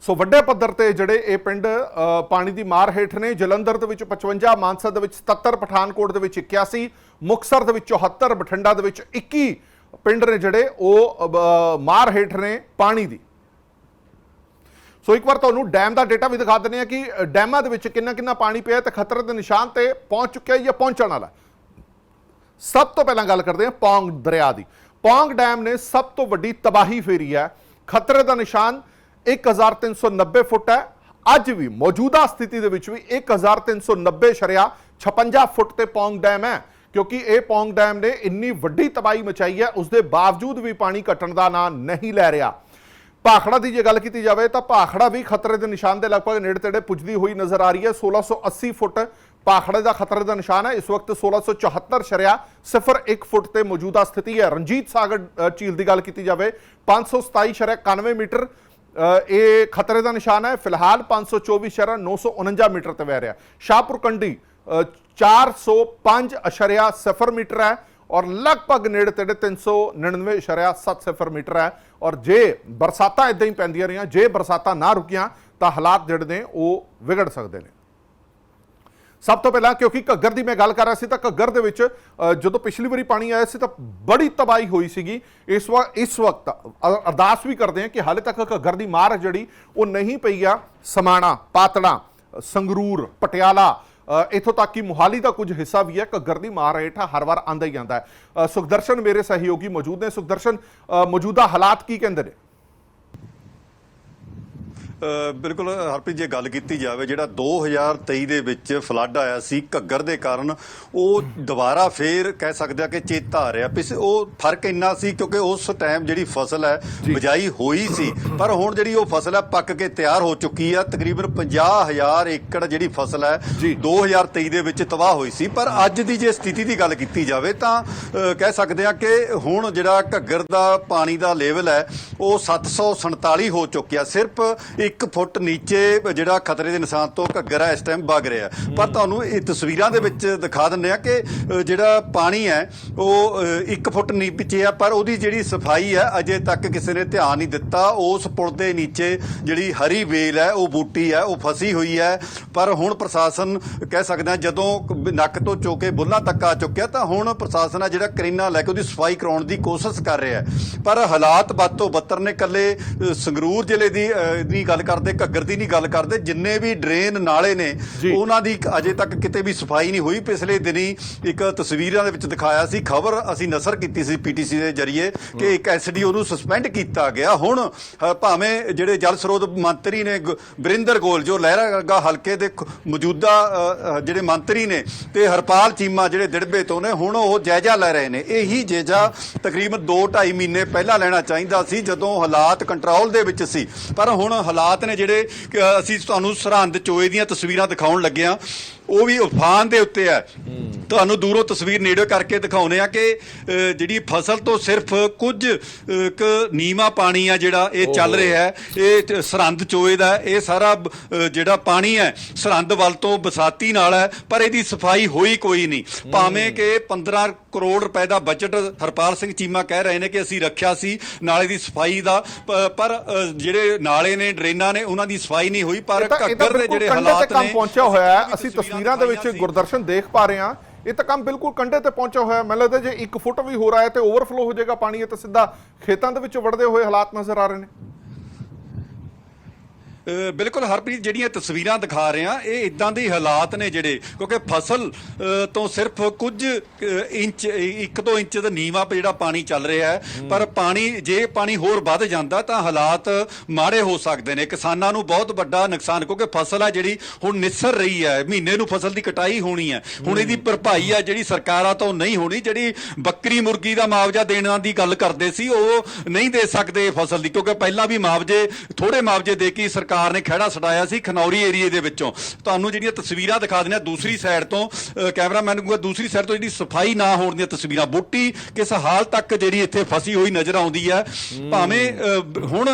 ਸੋ ਵੱਡੇ ਪੱਧਰ ਤੇ ਜਿਹੜੇ ਇਹ ਪਿੰਡ ਪਾਣੀ ਦੀ ਮਾਰ ਹੇਠ ਨੇ ਜਲੰਧਰ ਦੇ ਵਿੱਚ 55 ਮਾਨਸਾ ਦੇ ਵਿੱਚ 77 ਪਠਾਨਕੋਟ ਦੇ ਵਿੱਚ 81 ਮੁਕਸਰ ਦੇ ਵਿੱਚ 74 ਬਠਿੰਡਾ ਦੇ ਵਿੱਚ 21 ਪਿੰਡ ਨੇ ਜਿਹੜੇ ਉਹ ਮਾਰ ਹੇਠ ਨੇ ਪਾਣੀ ਦੀ ਸੋ ਇੱਕ ਵਾਰ ਤੁਹਾਨੂੰ ਡੈਮ ਦਾ ਡਾਟਾ ਵੀ ਦਿਖਾ ਦਿੰਦੇ ਆ ਕਿ ਡੈਮਾਂ ਦੇ ਵਿੱਚ ਕਿੰਨਾ ਕਿੰਨਾ ਪਾਣੀ ਪਿਆ ਤੇ ਖਤਰੇ ਦੇ ਨਿਸ਼ਾਨ ਤੇ ਪਹੁੰਚ ਚੁੱਕਿਆ ਜਾਂ ਪਹੁੰਚਣ ਵਾਲਾ ਸਭ ਤੋਂ ਪਹਿਲਾਂ ਗੱਲ ਕਰਦੇ ਹਾਂ ਪੌਂਗ ਦਰਿਆ ਦੀ। ਪੌਂਗ ਡੈਮ ਨੇ ਸਭ ਤੋਂ ਵੱਡੀ ਤਬਾਹੀ ਫੇਰੀ ਹੈ। ਖਤਰੇ ਦਾ ਨਿਸ਼ਾਨ 1390 ਫੁੱਟ ਹੈ। ਅੱਜ ਵੀ ਮੌਜੂਦਾ ਸਥਿਤੀ ਦੇ ਵਿੱਚ ਵੀ 1390 ਸ਼ਰਿਆ 56 ਫੁੱਟ ਤੇ ਪੌਂਗ ਡੈਮ ਹੈ। ਕਿਉਂਕਿ ਇਹ ਪੌਂਗ ਡੈਮ ਨੇ ਇੰਨੀ ਵੱਡੀ ਤਬਾਹੀ ਮਚਾਈ ਹੈ ਉਸ ਦੇ ਬਾਵਜੂਦ ਵੀ ਪਾਣੀ ਘਟਣ ਦਾ ਨਾਂ ਨਹੀਂ ਲੈ ਰਿਹਾ। ਭਾਖੜਾ ਦੀ ਜੇ ਗੱਲ ਕੀਤੀ ਜਾਵੇ ਤਾਂ ਭਾਖੜਾ ਵੀ ਖਤਰੇ ਦੇ ਨਿਸ਼ਾਨ ਦੇ ਲਗਭਗ ਨੇੜੇ ਤੇੜੇ ਪੁੱਜਦੀ ਹੋਈ ਨਜ਼ਰ ਆ ਰਹੀ ਹੈ। 1680 ਫੁੱਟ ਭਾਖੜੇ ਦਾ ਖਤਰੇ ਦਾ ਨਿਸ਼ਾਨ ਹੈ। ਇਸ ਵਕਤ 1674 ਸ਼ਰਿਆ 01 ਫੁੱਟ ਤੇ ਮੌਜੂਦਾ ਸਥਿਤੀ ਹੈ। ਰਣਜੀਤ ਸਾਗਰ ਝੀਲ ਦੀ ਗੱਲ ਕੀਤੀ ਜਾਵੇ 527 ਸ਼ਰਿਆ 91 ਮੀਟਰ ਇਹ ਖਤਰੇ ਦਾ ਨਿਸ਼ਾਨ ਹੈ। ਫਿਲਹਾਲ 524 ਸ਼ਰਿਆ 949 ਮੀਟਰ ਤੇ ਵਹਿ ਰਿਹਾ। ਸ਼ਾਹਪੁਰ ਕੰਡੀ ਅ, 405 ਅਸ਼ਰਿਆ 0 ਮੀਟਰ ਹੈ। ਔਰ ਲਗਭਗ ਨੇੜੇ ਤੇੜੇ 399 ਸ਼ਰਿਆ 70 ਮੀਟਰ ਹੈ। ਔਰ ਜੇ ਬਰਸਾਤਾਂ ਇਦਾਂ ਹੀ ਪੈਂਦੀਆਂ ਰਹੀਆਂ, ਜੇ ਬਰਸਾਤਾਂ ਨਾ ਰੁਕੀਆਂ, ਤਾਂ ਹਾਲਾਤ ਜਿਹੜੇ ਨੇ, ਉਹ ਵਿਗੜ ਸਕਦੇ ਨੇ। ਸਭ ਤੋਂ ਪਹਿਲਾਂ ਕਿਉਂਕਿ ਘੱਗਰ ਦੀ ਮੈਂ ਗੱਲ ਕਰ ਰਿਹਾ ਸੀ, ਤਾਂ ਘੱਗਰ ਦੇ ਵਿੱਚ ਜਦੋਂ ਪਿਛਲੀ ਵਾਰੀ ਪਾਣੀ ਆਇਆ ਸੀ, ਤਾਂ ਬੜੀ ਤਬਾਹੀ ਹੋਈ ਸੀਗੀ। ਇਸ ਵਕਤ ਇਸ ਵਕਤ ਅਰਦਾਸ ਵੀ ਕਰਦੇ ਹਾਂ ਕਿ ਹਾਲੇ ਤੱਕ ਘੱਗਰ ਦੀ ਮਾਰ ਜਿਹੜੀ, ਉਹ ਨਹੀਂ ਪਈ ਆ। ਸਮਾਣਾ, ਪਾਤੜਾ, ਸੰਗਰੂਰ, ਪਟਿਆਲਾ ਇੱਥੋਂ ਤੱਕ ਕਿ ਮੁਹਾਲੀ ਦਾ ਕੁਝ ਹਿੱਸਾ ਵੀ ਹੈ ਘੱਗਰ ਦੀ ਮਾਰ ਹੇਠਾਂ ਹਰ ਵਾਰ ਆਂਦਾ ਹੀ ਆਂਦਾ ਹੈ। ਸੁਖਦਰਸ਼ਨ ਮੇਰੇ ਸਹਿਯੋਗੀ ਮੌਜੂਦ ਨੇ। ਸੁਖਦਰਸ਼ਨ ਮੌਜੂਦਾ ਹਾਲਾਤ ਕੀ ਕਹਿੰਦੇ ਨੇ? ਬਿਲਕੁਲ ਹਰਪ੍ਰੀਤ ਜੇ ਗੱਲ ਕੀਤੀ ਜਾਵੇ ਜਿਹੜਾ 2023 ਦੇ ਵਿੱਚ ਫਲੱਡ ਆਇਆ ਸੀ ਘੱਗਰ ਦੇ ਕਾਰਨ ਉਹ ਦੁਬਾਰਾ ਫੇਰ ਕਹਿ ਸਕਦੇ ਆ ਕਿ ਚੇਤਾ ਆ ਰਿਹਾ। ਪਿਛ ਉਹ ਫ਼ਰਕ ਇੰਨਾ ਸੀ ਕਿਉਂਕਿ ਉਸ ਟਾਈਮ ਜਿਹੜੀ ਫਸਲ ਹੈ ਬਿਜਾਈ ਹੋਈ ਸੀ। ਪਰ ਹੁਣ ਜਿਹੜੀ ਉਹ ਫਸਲ ਹੈ ਪੱਕ ਕੇ ਤਿਆਰ ਹੋ ਚੁੱਕੀ ਆ ਤਕਰੀਬਨ 50000 ਏਕੜ ਜਿਹੜੀ ਫਸਲ ਹੈ ਜੀ। 2023 ਦੇ ਵਿੱਚ ਤਬਾਹ ਹੋਈ ਸੀ। ਪਰ ਅੱਜ ਦੀ ਜੇ ਸਥਿਤੀ ਦੀ ਗੱਲ ਕੀਤੀ ਜਾਵੇ ਤਾਂ ਕਹਿ ਸਕਦੇ ਆ ਕਿ ਹੁਣ ਜਿਹੜਾ ਘੱਗਰ ਦਾ ਪਾਣੀ ਦਾ ਲੈਵਲ ਹੈ ਉਹ 747 ਹੋ ਚੁੱਕਿਆ। ਸਿਰਫ 1 ਫੁੱਟ ਨੀਚੇ ਜਿਹੜਾ ਖਤਰੇ ਦੇ ਨਿਸ਼ਾਨ ਤੋਂ ਘੱਗਰ ਹੈ ਇਸ ਟਾਈਮ ਵਗ ਰਿਹਾ ਪਰ ਤੁਹਾਨੂੰ ਇਹ ਤਸਵੀਰਾਂ ਦੇ ਵਿੱਚ ਦਿਖਾ ਦਿੰਦੇ ਆ ਕਿ ਜਿਹੜਾ ਪਾਣੀ ਹੈ ਉਹ 1 ਫੁੱਟ ਨੀ ਪਿੱਛੇ ਆ ਪਰ ਉਹਦੀ ਜਿਹੜੀ ਸਫ਼ਾਈ ਹੈ ਅਜੇ ਤੱਕ ਕਿਸੇ ਨੇ ਧਿਆਨ ਨਹੀਂ ਦਿੱਤਾ। ਉਸ ਪੁਲ ਦੇ ਨੀਚੇ ਜਿਹੜੀ ਹਰੀ ਵੇਲ ਹੈ ਉਹ ਬੂਟੀ ਹੈ ਉਹ ਫਸੀ ਹੋਈ ਹੈ। ਪਰ ਹੁਣ ਪ੍ਰਸ਼ਾਸਨ ਕਹਿ ਸਕਦੇ ਜਦੋਂ ਨੱਕ ਤੋਂ ਚੋਕੇ ਬੁੱਲਾਂ ਤੱਕ ਆ ਚੁੱਕਿਆ ਤਾਂ ਹੁਣ ਪ੍ਰਸ਼ਾਸਨ ਆ ਜਿਹੜਾ ਕਰੀਨਾ ਲੈ ਕੇ ਉਹਦੀ ਸਫ਼ਾਈ ਕਰਾਉਣ ਦੀ ਕੋਸ਼ਿਸ਼ ਕਰ ਰਿਹਾ ਪਰ ਹਾਲਾਤ ਵੱਧ ਤੋਂ ਬੱਤਰ ਨੇ ਕੱਲੇ ਸੰਗਰੂਰ ਜ਼ਿਲ੍ਹੇ ਦੀ ਦੀ ਗੱਲ ਕਰਦੇ ਘੱਗਰ ਦੀ ਨਹੀਂ ਗੱਲ ਕਰਦੇ ਜਿੰਨੇ ਵੀ ਡਰੇਨ ਨਾਲੇ ਨੇ। ਉਹਨਾਂ ਦੀ ਅਜੇ ਤੱਕ ਕਿਤੇ ਵੀ ਸਫ਼ਾਈ ਨਹੀਂ ਹੋਈ। ਪਿਛਲੇ ਦਿਨੀ ਇੱਕ ਤਸਵੀਰਾਂ ਦੇ ਵਿੱਚ ਦਿਖਾਇਆ ਸੀ ਖਬਰ ਅਸੀਂ ਨਸਰ ਕੀਤੀ ਸੀ ਪੀਟੀਸੀ ਦੇ ਜਰੀਏ ਕਿ ਇੱਕ ਐਸਡੀਓ ਨੂੰ ਸਸਪੈਂਡ ਕੀਤਾ ਗਿਆ। ਹੁਣ ਭਾਵੇਂ ਜਿਹੜੇ ਜਲ ਸਰੋਤ ਮੰਤਰੀ ਨੇ ਵਰਿੰਦਰ ਗੋਲ ਜੋ ਲਹਿਰਾਗਾਗਾ ਹਲਕੇ ਦੇ ਮੌਜੂਦਾ ਜਿਹੜੇ ਮੰਤਰੀ ਨੇ ਤੇ ਹਰਪਾਲ ਚੀਮਾ ਜਿਹੜੇ ਦਿੜਬੇ ਤੋਂ ਨੇ ਹੁਣ ਉਹ ਜਾਇਜ਼ਾ ਲੈ ਰਹੇ ਨੇ। ਇਹੀ ਜਾਇਜ਼ਾ ਤਕਰੀਬਨ 2.5 ਮਹੀਨੇ ਪਹਿਲਾਂ ਲੈਣਾ ਚਾਹੀਦਾ ਸੀ ਜਦੋਂ ਹਾਲਾਤ ਕੰਟਰੋਲ ਦੇ ਵਿੱਚ ਸੀ। ਪਰ ਹੁਣ ਹਾਲਾਤ ਨੇ ਜਿਹੜੇ ਅਸੀਂ ਤੁਹਾਨੂੰ ਸਰਹੰਦ ਚੋਏ ਦੀਆਂ ਤਸਵੀਰਾਂ ਦਿਖਾਉਣ ਲੱਗੇ ਆ ਉਹ ਵੀ ਉਫਾਨ ਦੇ ਉੱਤੇ ਹੈ। ਤੁਹਾਨੂੰ ਦੂਰੋਂ ਤਸਵੀਰ ਨੇੜੇ ਕਰਕੇ ਦਿਖਾਉਨੇ ਆ ਕਿ ਜਿਹੜੀ ਫਸਲ ਤੋਂ ਸਿਰਫ ਕੁਝ ਕੁ ਨੀਵਾਂ ਪਾਣੀ ਆ ਜਿਹੜਾ ਇਹ ਚੱਲ ਰਿਹਾ ਹੈ। ਇਹ ਸਰਹੰਦ ਚੋਏ ਦਾ। ਇਹ ਸਾਰਾ ਜਿਹੜਾ ਪਾਣੀ ਹੈ ਸਰਹੰਦ ਵੱਲ ਤੋਂ ਬਸਾਤੀ ਨਾਲ ਹੈ ਪਰ ਇਹਦੀ ਸਫ਼ਾਈ ਹੋਈ ਕੋਈ ਨਹੀਂ। ਭਾਵੇਂ ਕਿ 15 ਕਰੋੜ ਰੁਪਏ ਦਾ ਬਜਟ ਹਰਪਾਲ ਸਿੰਘ ਚੀਮਾ ਕਹਿ ਰਹੇ ਨੇ ਕਿ ਅਸੀਂ ਰੱਖਿਆ ਸੀ ਨਾਲੇ ਦੀ ਸਫ਼ਾਈ ਦਾ ਪਰ ਜਿਹੜੇ ਨਾਲੇ ਨੇ ਡਰੇਨਾਂ ਨੇ ਉਹਨਾਂ ਦੀ ਸਫ਼ਾਈ ਨਹੀਂ ਹੋਈ ਪਰ ਘੱਗਰ ਦੇ ਜਿਹੜੇ ਹਾਲਾਤ ਕੰਮ ਨੇ ਪਹੁੰਚਿਆ ਹੋਇਆ ਹੈ। ਅਸੀਂ ਤਸਵੀਰਾਂ ਦੇ ਵਿੱਚ। ਗੁਰਦਰਸ਼ਨ ਦੇਖ ਪਾ ਰਹੇ ਹਾਂ। ਇਹ ਤਾਂ ਕੰਮ ਬਿਲਕੁਲ ਕੰਢੇ ਤੇ ਪਹੁੰਚਿਆ ਹੋਇਆ ਮੈਨੂੰ ਲੱਗਦਾ ਜੇ 1 ਫੁੱਟ ਵੀ ਹੋ ਰਿਹਾ ਹੈ ਤੇ ਓਵਰਫਲੋ ਹੋ ਜਾਏਗਾ ਪਾਣੀ ਇਹ ਤਾਂ ਸਿੱਧਾ ਖੇਤਾਂ ਦੇ ਵਿੱਚ ਵੜਦੇ ਹੋਏ ਹਾਲਾਤ ਨਜ਼ਰ ਆ ਰਹੇ ਨੇ। ਬਿਲਕੁਲ ਹਰਪ੍ਰੀਤ ਜਿਹੜੀਆਂ ਤਸਵੀਰਾਂ ਦਿਖਾ ਰਹੇ ਆ ਇਹ ਇਦਾਂ ਦੇ ਹਾਲਾਤ ਨੇ ਜਿਹੜੇ ਕਿਉਂਕਿ ਫਸਲ ਤੋਂ ਸਿਰਫ ਕੁਝ ਇੰਚ 1 2 ਇੰਚ ਦਾ ਨੀਵਾ ਜਿਹੜਾ ਪਾਣੀ ਚੱਲ ਰਿਹਾ ਹੈ ਪਰ ਪਾਣੀ ਜੇ ਪਾਣੀ ਹੋਰ ਵੱਧ ਜਾਂਦਾ ਤਾਂ ਹਾਲਾਤ ਮਾੜੇ ਹੋ ਸਕਦੇ ਨੇ। ਕਿਸਾਨਾਂ ਨੂੰ ਬਹੁਤ ਵੱਡਾ ਨੁਕਸਾਨ ਕਿਉਂਕਿ ਫਸਲ ਆ ਜਿਹੜੀ ਹੁਣ ਨਿਸਰ ਰਹੀ ਹੈ। ਮਹੀਨੇ ਨੂੰ ਫਸਲ ਦੀ ਕਟਾਈ ਹੋਣੀ ਹੈ। ਹੁਣ ਇਹਦੀ ਭਰਪਾਈ ਆ ਜਿਹੜੀ ਸਰਕਾਰਾਂ ਤੋਂ ਨਹੀਂ ਹੋਣੀ। ਜਿਹੜੀ ਬੱਕਰੀ ਮੁਰਗੀ ਦਾ ਮੁਆਵਜ਼ਾ ਦੇਣ ਦੀ ਗੱਲ ਕਰਦੇ ਸੀ ਉਹ ਨਹੀਂ ਦੇ ਸਕਦੇ ਫਸਲ ਦੀ ਕਿਉਂਕਿ ਪਹਿਲਾਂ ਵੀ ਮੁਆਵਜ਼ੇ ਥੋੜੇ ਮੁਆਵਜ਼ੇ ਦੇ ਕੇ ਹੀ ਸਰਕਾਰ ਨੇ ਖਹਿੜਾ ਛਡਾਇਆ ਸੀ ਖਨੌਰੀ ਏਰੀਏ ਦੇ ਵਿੱਚੋਂ। ਤੁਹਾਨੂੰ ਜਿਹੜੀਆਂ ਤਸਵੀਰਾਂ ਦਿਖਾ ਦਿੰਦੇ ਦੂਸਰੀ ਸਾਈਡ ਤੋਂ ਕੈਮਰਾਮੈਨ ਕਹੂੰਗਾ ਦੂਸਰੀ ਸਾਈਡ ਤੋਂ ਜਿਹੜੀ ਸਫ਼ਾਈ ਨਾ ਹੋਣ ਦੀਆਂ ਤਸਵੀਰਾਂ। ਬੁੱਟੀ ਕਿਸ ਹਾਲ ਤੱਕ ਜਿਹੜੀ ਇੱਥੇ ਫਸੀ ਹੋਈ ਨਜ਼ਰ ਆਉਂਦੀ ਹੈ। ਭਾਵੇਂ ਹੁਣ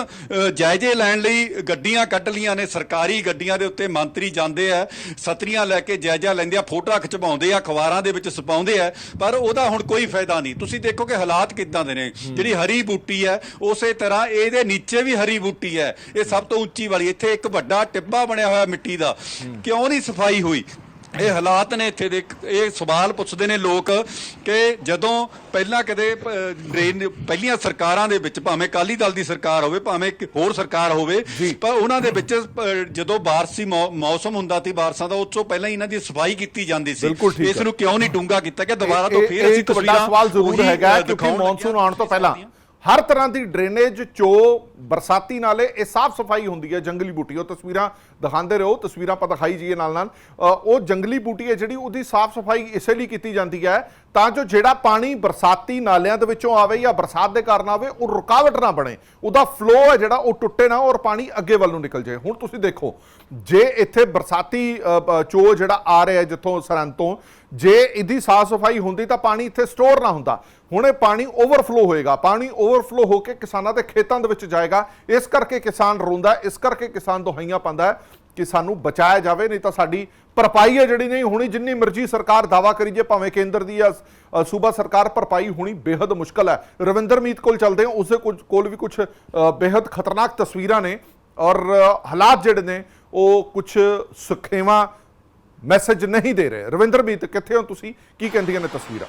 ਜਾਇਜ਼ੇ ਲੈਣ ਲਈ ਗੱਡੀਆਂ ਕੱਢ ਲੀਆਂ ਨੇ ਸਰਕਾਰੀ ਗੱਡੀਆਂ ਦੇ ਉੱਤੇ ਮੰਤਰੀ ਜਾਂਦੇ ਆ ਸਤਰੀਆਂ ਲੈ ਕੇ ਜਾਇਜ਼ਾ ਲੈਂਦੇ ਆ ਫੋਟੋਆਂ ਖਿਚਵਾਉਂਦੇ ਆ ਅਖਬਾਰਾਂ ਦੇ ਵਿੱਚ ਛਪਾਉਂਦੇ ਆ ਪਰ ਉਹਦਾ ਹੁਣ ਕੋਈ ਫਾਇਦਾ ਨਹੀਂ। ਤੁਸੀਂ ਦੇਖੋ ਕਿ ਹਾਲਾਤ ਕਿੱਦਾਂ ਦੇ ਨੇ। ਜਿਹੜੀ ਹਰੀ ਬੂਟੀ ਹੈ ਉਸੇ ਤਰ੍ਹਾਂ ਇਹਦੇ ਨੀਚੇ ਵੀ ਹਰੀ ਬੂਟੀ ਹੈ। ਇਹ ਸਭ ਤੋਂ ਉੱਚੀ ਵਾਲੀ ਇੱਥੇ ਇੱਕ ਵੱਡਾ ਟਿੱਬਾ ਬਣਿਆ ਹੋਇਆ ਮਿੱਟੀ ਦਾ। ਕਿਉਂ ਨਹੀਂ ਸਫ਼ਾਈ ਹੋਈ? ਇਹ ਹਾਲਾਤ ਨੇ ਇੱਥੇ ਦੇ ਇਹ ਸਵਾਲ ਪੁੱਛਦੇ ਨੇ ਲੋਕ ਕਿ ਜਦੋਂ ਪਹਿਲਾਂ ਕਦੇ ਡਰੇਨ ਪਹਿਲੀਆਂ ਸਰਕਾਰਾਂ ਦੇ ਵਿੱਚ ਭਾਵੇਂ ਅਕਾਲੀ ਦਲ ਦੀ ਸਰਕਾਰ ਹੋਵੇ ਭਾਵੇਂ ਇੱਕ ਹੋਰ ਸਰਕਾਰ ਹੋਵੇ ਪਰ ਉਹਨਾਂ ਦੇ ਵਿੱਚ ਜਦੋਂ ਬਾਰਸੀ ਮੌਸਮ ਹੁੰਦਾ ਸੀ ਬਾਰਸਾਂ ਦਾ ਉਸ ਤੋਂ ਪਹਿਲਾਂ ਹੀ ਇਹਨਾਂ ਦੀ ਸਫ਼ਾਈ ਕੀਤੀ ਜਾਂਦੀ ਸੀ। ਇਸ। ਨੂੰ ਕਿਉਂ ਨਹੀਂ ਡੂੰਗਾ ਕੀਤਾ ਕਿ ਦੁਬਾਰਾ ਤੋਂ ਫੇਰ ਅਸੀਂ ਇੱਕ ਵੱਡਾ ਤਸਵੀਰਾਂ ਸਵਾਲ ਜ਼ਰੂਰ ਹੈਗਾ ਕਿਉਂਕਿ ਮੌਨਸੂਨ ਆਉਣ ਤੋਂ ਪਹਿਲਾਂ। ਹਰ ਤਰ੍ਹਾਂ ਦੀ ਡਰੇਨੇਜ, ਚੋ, ਬਰਸਾਤੀ ਨਾਲੇ, ਇਹ ਸਾਫ਼ ਸਫ਼ਾਈ ਹੁੰਦੀ ਹੈ ਜੰਗਲੀ ਬੂਟੀ। ਉਹ ਤਸਵੀਰਾਂ ਦਿਖਾਉਂਦੇ ਰਹੋ, ਤਸਵੀਰਾਂ ਆਪਾਂ ਦਿਖਾਈ ਜੀਏ ਨਾਲ ਨਾਲ ਉਹ ਜੰਗਲੀ ਬੂਟੀ ਹੈ ਜਿਹੜੀ ਉਹਦੀ ਸਾਫ਼ ਸਫ਼ਾਈ ਇਸੇ ਲਈ ਕੀਤੀ ਜਾਂਦੀ ਹੈ ਤਾਂ ਜੋ ਜਿਹੜਾ ਪਾਣੀ ਬਰਸਾਤੀ ਨਾਲਿਆਂ ਦੇ ਵਿੱਚੋਂ ਆਵੇ ਜਾਂ ਬਰਸਾਤ ਦੇ ਕਾਰਨ ਆਵੇ, ਉਹ ਰੁਕਾਵਟ ਨਾ ਬਣੇ। ਉਹਦਾ ਫਲੋ ਹੈ ਜਿਹੜਾ, ਉਹ ਟੁੱਟੇ ਨਾ, ਔਰ ਪਾਣੀ ਅੱਗੇ ਵੱਲ ਨੂੰ ਨਿਕਲ ਜਾਏ। ਹੁਣ ਤੁਸੀਂ ਦੇਖੋ, ਜੇ ਇੱਥੇ ਬਰਸਾਤੀ ਚੋ ਜਿਹੜਾ ਆ ਰਿਹਾ ਜਿੱਥੋਂ ਸਰਹੰਦ ਤੋਂ ਜੇ ਇਹਦੀ ਸਾਫ਼ ਸਫ਼ਾਈ ਹੁੰਦੀ ਤਾਂ ਪਾਣੀ ਇੱਥੇ ਸਟੋਰ ਨਾ ਹੁੰਦਾ। ਹੁਣ ਇਹ ਪਾਣੀ ਓਵਰਫਲੋ ਹੋਏਗਾ। ਪਾਣੀ ਓਵਰਫਲੋ ਹੋ ਕੇ ਕਿਸਾਨਾਂ ਦੇ ਖੇਤਾਂ ਦੇ ਵਿੱਚ ਜਾਏਗਾ। ਇਸ ਕਰਕੇ ਕਿਸਾਨ ਰੋਂਦਾ, ਇਸ ਕਰਕੇ ਕਿਸਾਨ ਦੁਹਾਈਆਂ ਪਾਉਂਦਾ ਕਿ ਸਾਨੂੰ ਬਚਾਇਆ ਜਾਵੇ, ਨਹੀਂ ਤਾਂ ਸਾਡੀ ਭਰਪਾਈ ਹੈ ਜਿਹੜੀ ਨਹੀਂ ਹੋਣੀ, ਜਿੰਨੀ ਮਰਜ਼ੀ ਸਰਕਾਰ ਦਾਵਾ ਕਰੀ ਜੇ, ਭਾਵੇਂ ਕੇਂਦਰ ਦੀ ਆ ਸੂਬਾ ਸਰਕਾਰ ਭਰਪਾਈ ਹੋਣੀ ਬੇहद ਮੁਸ਼ਕਲ ਹੈ। ਰਵਿੰਦਰ ਮੀਤ ਕੋਲ ਚੱਲਦੇ ਹਾਂ ਉਸ ਦੇ ਕੋਲ ਵੀ ਕੁਝ ਬੇहद ਖਤਰਨਾਕ ਤਸਵੀਰਾਂ ਨੇ ਔਰ ਹਾਲਾਤ ਜਿਹੜੇ ਨੇ, ਉਹ ਕੁਝ ਸੁਖੇਵਾ ਮੈਸੇਜ ਨਹੀਂ ਦੇ ਰਹੇ। ਰਵਿੰਦਰ ਮੀਤ, ਕਿੱਥੇ ਹੋ ਤੁਸੀਂ? ਕੀ ਕਹਿੰਦੀਆਂ ਨੇ ਤਸਵੀਰਾਂ?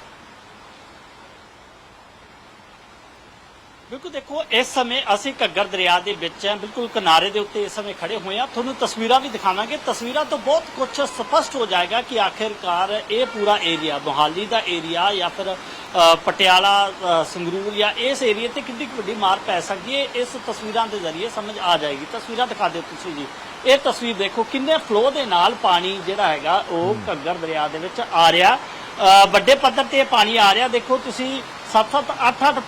ਬਿਲਕੁਲ ਦੇਖੋ ਇਸ ਸਮੇਂ ਅਸੀਂ ਘੱਗਰ ਦਰਿਆ ਦੇ ਵਿੱਚ ਹਾਂ ਬਿਲਕੁਲ ਕਿਨਾਰੇ ਦੇ ਉੱਤੇ ਇਸ ਸਮੇਂ ਖੜੇ ਹੋਏ ਹਾਂ। ਤੁਹਾਨੂੰ ਤਸਵੀਰਾਂ ਵੀ ਦਿਖਾਵਾਂਗੇ। ਤਸਵੀਰਾਂ ਤੋਂ ਬਹੁਤ ਕੁਝ ਸਪਸ਼ਟ ਹੋ ਜਾਏਗਾ ਕਿ ਆਖਿਰਕਾਰ ਇਹ ਪੂਰਾ ਏਰੀਆ ਮੋਹਾਲੀ ਦਾ ਏਰੀਆ ਜਾਂ ਫਿਰ ਪਟਿਆਲਾ ਸੰਗਰੂਰ ਜਾਂ ਇਸ ਏਰੀਏ ਤੇ ਕਿੰਨੀ ਵੱਡੀ ਮਾਰ ਪੈ ਸਕਦੀ ਹੈ ਇਸ ਤਸਵੀਰਾਂ ਦੇ ਜ਼ਰੀਏ ਸਮਝ ਆ ਜਾਏਗੀ। ਤਸਵੀਰਾਂ ਦਿਖਾ ਦਿਓ ਤੁਸੀਂ ਜੀ। ਇਹ ਤਸਵੀਰ ਦੇਖੋ ਕਿੰਨੇ ਫਲੋ ਦੇ ਨਾਲ ਪਾਣੀ ਜਿਹੜਾ ਹੈਗਾ ਉਹ ਘੱਗਰ ਦਰਿਆ ਦੇ ਵਿੱਚ ਆ ਰਿਹਾ। ਵੱਡੇ ਪੱਧਰ ਤੇ ਪਾਣੀ ਆ ਰਿਹਾ। ਦੇਖੋ ਤੁਸੀਂ 7-7 8-8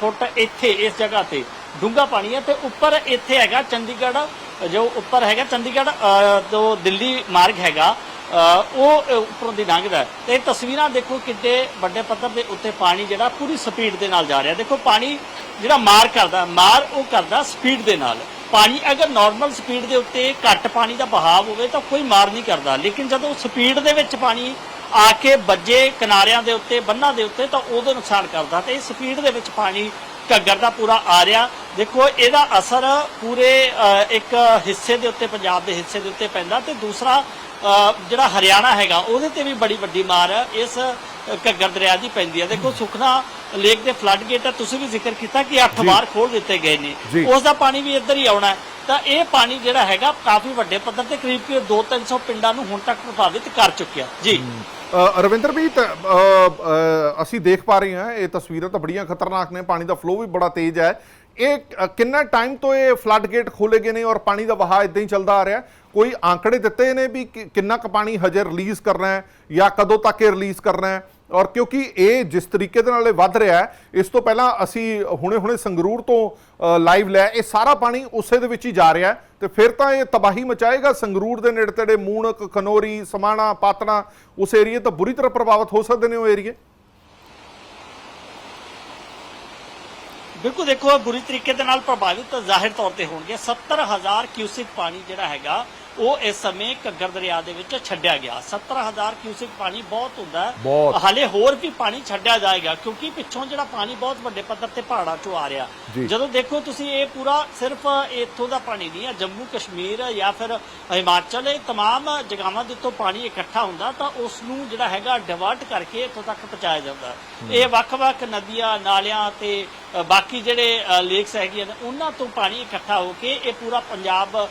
ਫੁੱਟ ਇੱਥੇ ਇਸ ਜਗ੍ਹਾ ਤੇ ਡੂੰਘਾ ਪਾਣੀ ਹੈ ਤੇ ਉੱਪਰ ਇੱਥੇ ਹੈਗਾ ਚੰਡੀਗੜ੍ਹ ਜੋ ਉੱਪਰ ਹੈਗਾ ਚੰਡੀਗੜ੍ਹ ਅ, ਜੋ ਦਿੱਲੀ ਮਾਰਗ ਹੈਗਾ ਅ, ਉਹ ਉੱਪਰੋਂ ਦੀ ਲੰਘਦਾ ਤੇ ਤਸਵੀਰਾਂ ਦੇਖੋ ਕਿੱਡੇ ਵੱਡੇ ਪੱਧਰ ਦੇ ਉੱਤੇ ਪਾਣੀ ਜਿਹੜਾ ਪੂਰੀ ਸਪੀਡ ਦੇ ਨਾਲ ਜਾ ਰਿਹਾ। ਦੇਖੋ ਪਾਣੀ ਜਿਹੜਾ ਮਾਰ ਕਰਦਾ ਮਾਰ ਉਹ ਕਰਦਾ ਸਪੀਡ ਦੇ ਨਾਲ। ਪਾਣੀ ਅਗਰ ਨਾਰਮਲ ਸਪੀਡ ਦੇ ਉੱਤੇ ਘੱਟ ਪਾਣੀ ਦਾ ਬਹਾਵ ਹੋਵੇ ਤਾਂ ਕੋਈ ਮਾਰ ਨਹੀਂ ਕਰਦਾ। ਲੇਕਿਨ ਜਦੋਂ ਸਪੀਡ ਦੇ ਵਿੱਚ ਪਾਣੀ ਆ ਕੇ ਵੱਜੇ ਕਿਨਾਰਿਆਂ ਦੇ ਉੱਤੇ, ਬੰਨਾਂ ਦੇ ਉੱਤੇ ਤਾਂ ਉਹਦੇ ਨੁਕਸਾਨ ਕਰਦਾ ਤੇ ਇਹ ਸਪੀਡ ਦੇ ਵਿੱਚ ਪਾਣੀ ਘੱਗਰ ਦਾ ਪੂਰਾ ਆ ਰਿਹਾ। ਦੇਖੋ, ਇਹਦਾ ਅਸਰ ਪੂਰੇ ਇੱਕ ਹਿੱਸੇ ਦੇ ਉੱਤੇ, ਪੰਜਾਬ ਦੇ ਹਿੱਸੇ ਦੇ ਉੱਤੇ ਪੈਂਦਾ ਤੇ ਦੂਸਰਾ ਜਿਹੜਾ ਹਰਿਆਣਾ ਹੈਗਾ ਉਹਦੇ ਤੇ ਵੀ ਬੜੀ ਵੱਡੀ ਮਾਰ ਇਸ ਘੱਗਰ ਦਰਿਆ ਦੀ ਪੈਂਦੀ ਹੈ। ਦੇਖੋ ਸੁਖਨਾ ਲੇਕ ਦੇ ਫਲੱਡ ਗੇਟ ਹੈ। ਤੁਸੀਂ ਵੀ ਜ਼ਿਕਰ ਕੀਤਾ ਕਿ 8 ਵਾਰ ਖੋਲ ਦਿੱਤੇ ਗਏ ਨੇ। ਉਸ ਦਾ ਪਾਣੀ ਵੀ ਇੱਧਰ ਹੀ ਆਉਣਾ ਤਾਂ ਇਹ ਪਾਣੀ ਜਿਹੜਾ ਹੈਗਾ ਕਾਫੀ ਵੱਡੇ ਪੱਧਰ ਤੇ ਕਰੀਬ ਕਰੀਬ 2-300 ਪਿੰਡਾਂ ਨੂੰ ਹੁਣ ਤੱਕ ਪ੍ਰਭਾਵਿਤ ਕਰ ਚੁੱਕਿਆ। ਜੀ। ਅ, ਅ, ਅਸੀਂ ਦੇਖ ਪਾ ਰਹੇ ਹਾਂ ਇਹ ਤਸਵੀਰਾਂ ਤਾਂ ਬੜੀਆਂ ਖਤਰਨਾਕ ਨੇ। ਪਾਣੀ ਦਾ ਫਲੋ ਵੀ ਬੜਾ ਤੇਜ਼ ਹੈ। ਇਹ ਕਿੰਨਾ ਟਾਈਮ ਤੋਂ ਇਹ ਫਲੱਡ ਗੇਟ ਖੋਲੇ ਗਏ ਨੇ ਔਰ ਪਾਣੀ ਦਾ ਵਹਾਅ ਇਦਾਂ ਹੀ ਚੱਲਦਾ ਆ ਰਿਹਾ ਕੋਈ ਆંકੜੇ ਦਿੱਤੇ ਨੇ ਵੀ ਕਿੰਨਾ ਕੁ ਪਾਣੀ ਹਜੇ ਰਿਲੀਜ਼ ਕਰਨਾ ਹੈ ਜਾਂ ਕਦੋਂ ਤੱਕ ਇਹ ਰਿਲੀਜ਼ ਕਰਨਾ ਹੈ? ਔਰ ਕਿਉਂਕਿ ਇਹ ਜਿਸ ਤਰੀਕੇ ਦੇ ਨਾਲ ਇਹ ਵੱਧ ਰਿਹਾ ਹੈ, ਇਸ ਤੋਂ ਪਹਿਲਾਂ ਅਸੀਂ ਹੁਣੇ-ਹੁਣੇ ਸੰਗਰੂਰ ਤੋਂ ਲਾਈਵ ਲਿਆ ਇਹ ਸਾਰਾ ਪਾਣੀ ਉਸੇ ਦੇ ਵਿੱਚ ਹੀ ਜਾ ਰਿਹਾ ਹੈ ਤੇ ਫਿਰ ਤਾਂ ਇਹ ਤਬਾਹੀ ਮਚਾਏਗਾ। ਸੰਗਰੂਰ ਦੇ ਨੇੜੇ ਤੇੜੇ ਮੂਣਕ ਖਨੋਰੀ, ਸਮਾਣਾ, ਪਾਤਣਾ, ਉਸ ਏਰੀਏ ਤਾਂ ਬੁਰੀ ਤਰ੍ਹਾਂ ਪ੍ਰਭਾਵਿਤ ਹੋ ਸਕਦੇ ਨੇ ਉਹ ਏਰੀਏ। ਬਿਲਕੁਲ ਦੇਖੋ ਬੁਰੀ ਤਰੀਕੇ ਦੇ ਨਾਲ ਪ੍ਰਭਾਵਿਤ ਜ਼ਾਹਿਰ ਤੌਰ ਤੇ ਹੋਣਗੇ 70000 ਕਿਊਸਿਕ ਪਾਣੀ ਜਿਹੜਾ ਹੈਗਾ ਉਹ ਇਸ ਸਮੇਂ ਘੱਗਰ ਦਰਿਆ ਦੇ ਵਿੱਚ ਛੱਡਿਆ ਗਿਆ 70000 ਕਿਊਸਿਕ ਪਾਣੀ ਬਹੁਤ ਹੁੰਦਾ ਹੈ ਬਹੁਤ। ਹਾਲੇ ਹੋਰ ਵੀ ਪਾਣੀ ਛੱਡਿਆ ਜਾਏਗਾ ਕਿਉਂਕਿ ਪਿੱਛੋਂ ਜਿਹੜਾ ਪਾਣੀ ਬਹੁਤ ਵੱਡੇ ਪੱਧਰ ਤੇ ਪਹਾੜਾਂ ਚੋਂ ਆ ਰਿਹਾ ਜੀ। ਜਦੋਂ ਦੇਖੋ ਤੁਸੀਂ ਇਹ ਪੂਰਾ ਸਿਰਫ ਇੱਥੋਂ ਦਾ ਪਾਣੀ ਨਹੀਂ ਹੈ ਜੰਮੂ ਕਸ਼ਮੀਰ ਜਾਂ ਫਿਰ ਹਿਮਾਚਲ ਇਹ तमाम ਜਗ੍ਹਾਵਾਂ ਦੇ ਉੱਤੋਂ ਪਾਣੀ ਇਕੱਠਾ ਹੁੰਦਾ ਤਾਂ ਉਸ ਨੂੰ ਜਿਹੜਾ ਹੈਗਾ ਡਿਵਰਟ ਕਰਕੇ ਇੱਥੋਂ ਤੱਕ ਪਹੁੰਚਾਇਆ ਜਾਂਦਾ ਇਹ ਵੱਖ-ਵੱਖ ਨਦੀਆਂ ਨਾਲਿਆਂ ਤੇ ਅ, ਬਾਕੀ ਜਿਹੜੇ ਲੇਕਸ ਹੈਗੀਆਂ ਨੇ ਉਹਨਾਂ ਤੋਂ ਪਾਣੀ ਇਕੱਠਾ ਹੋ ਕੇ ਇਹ ਪੂਰਾ ਪੰਜਾਬ ਅ,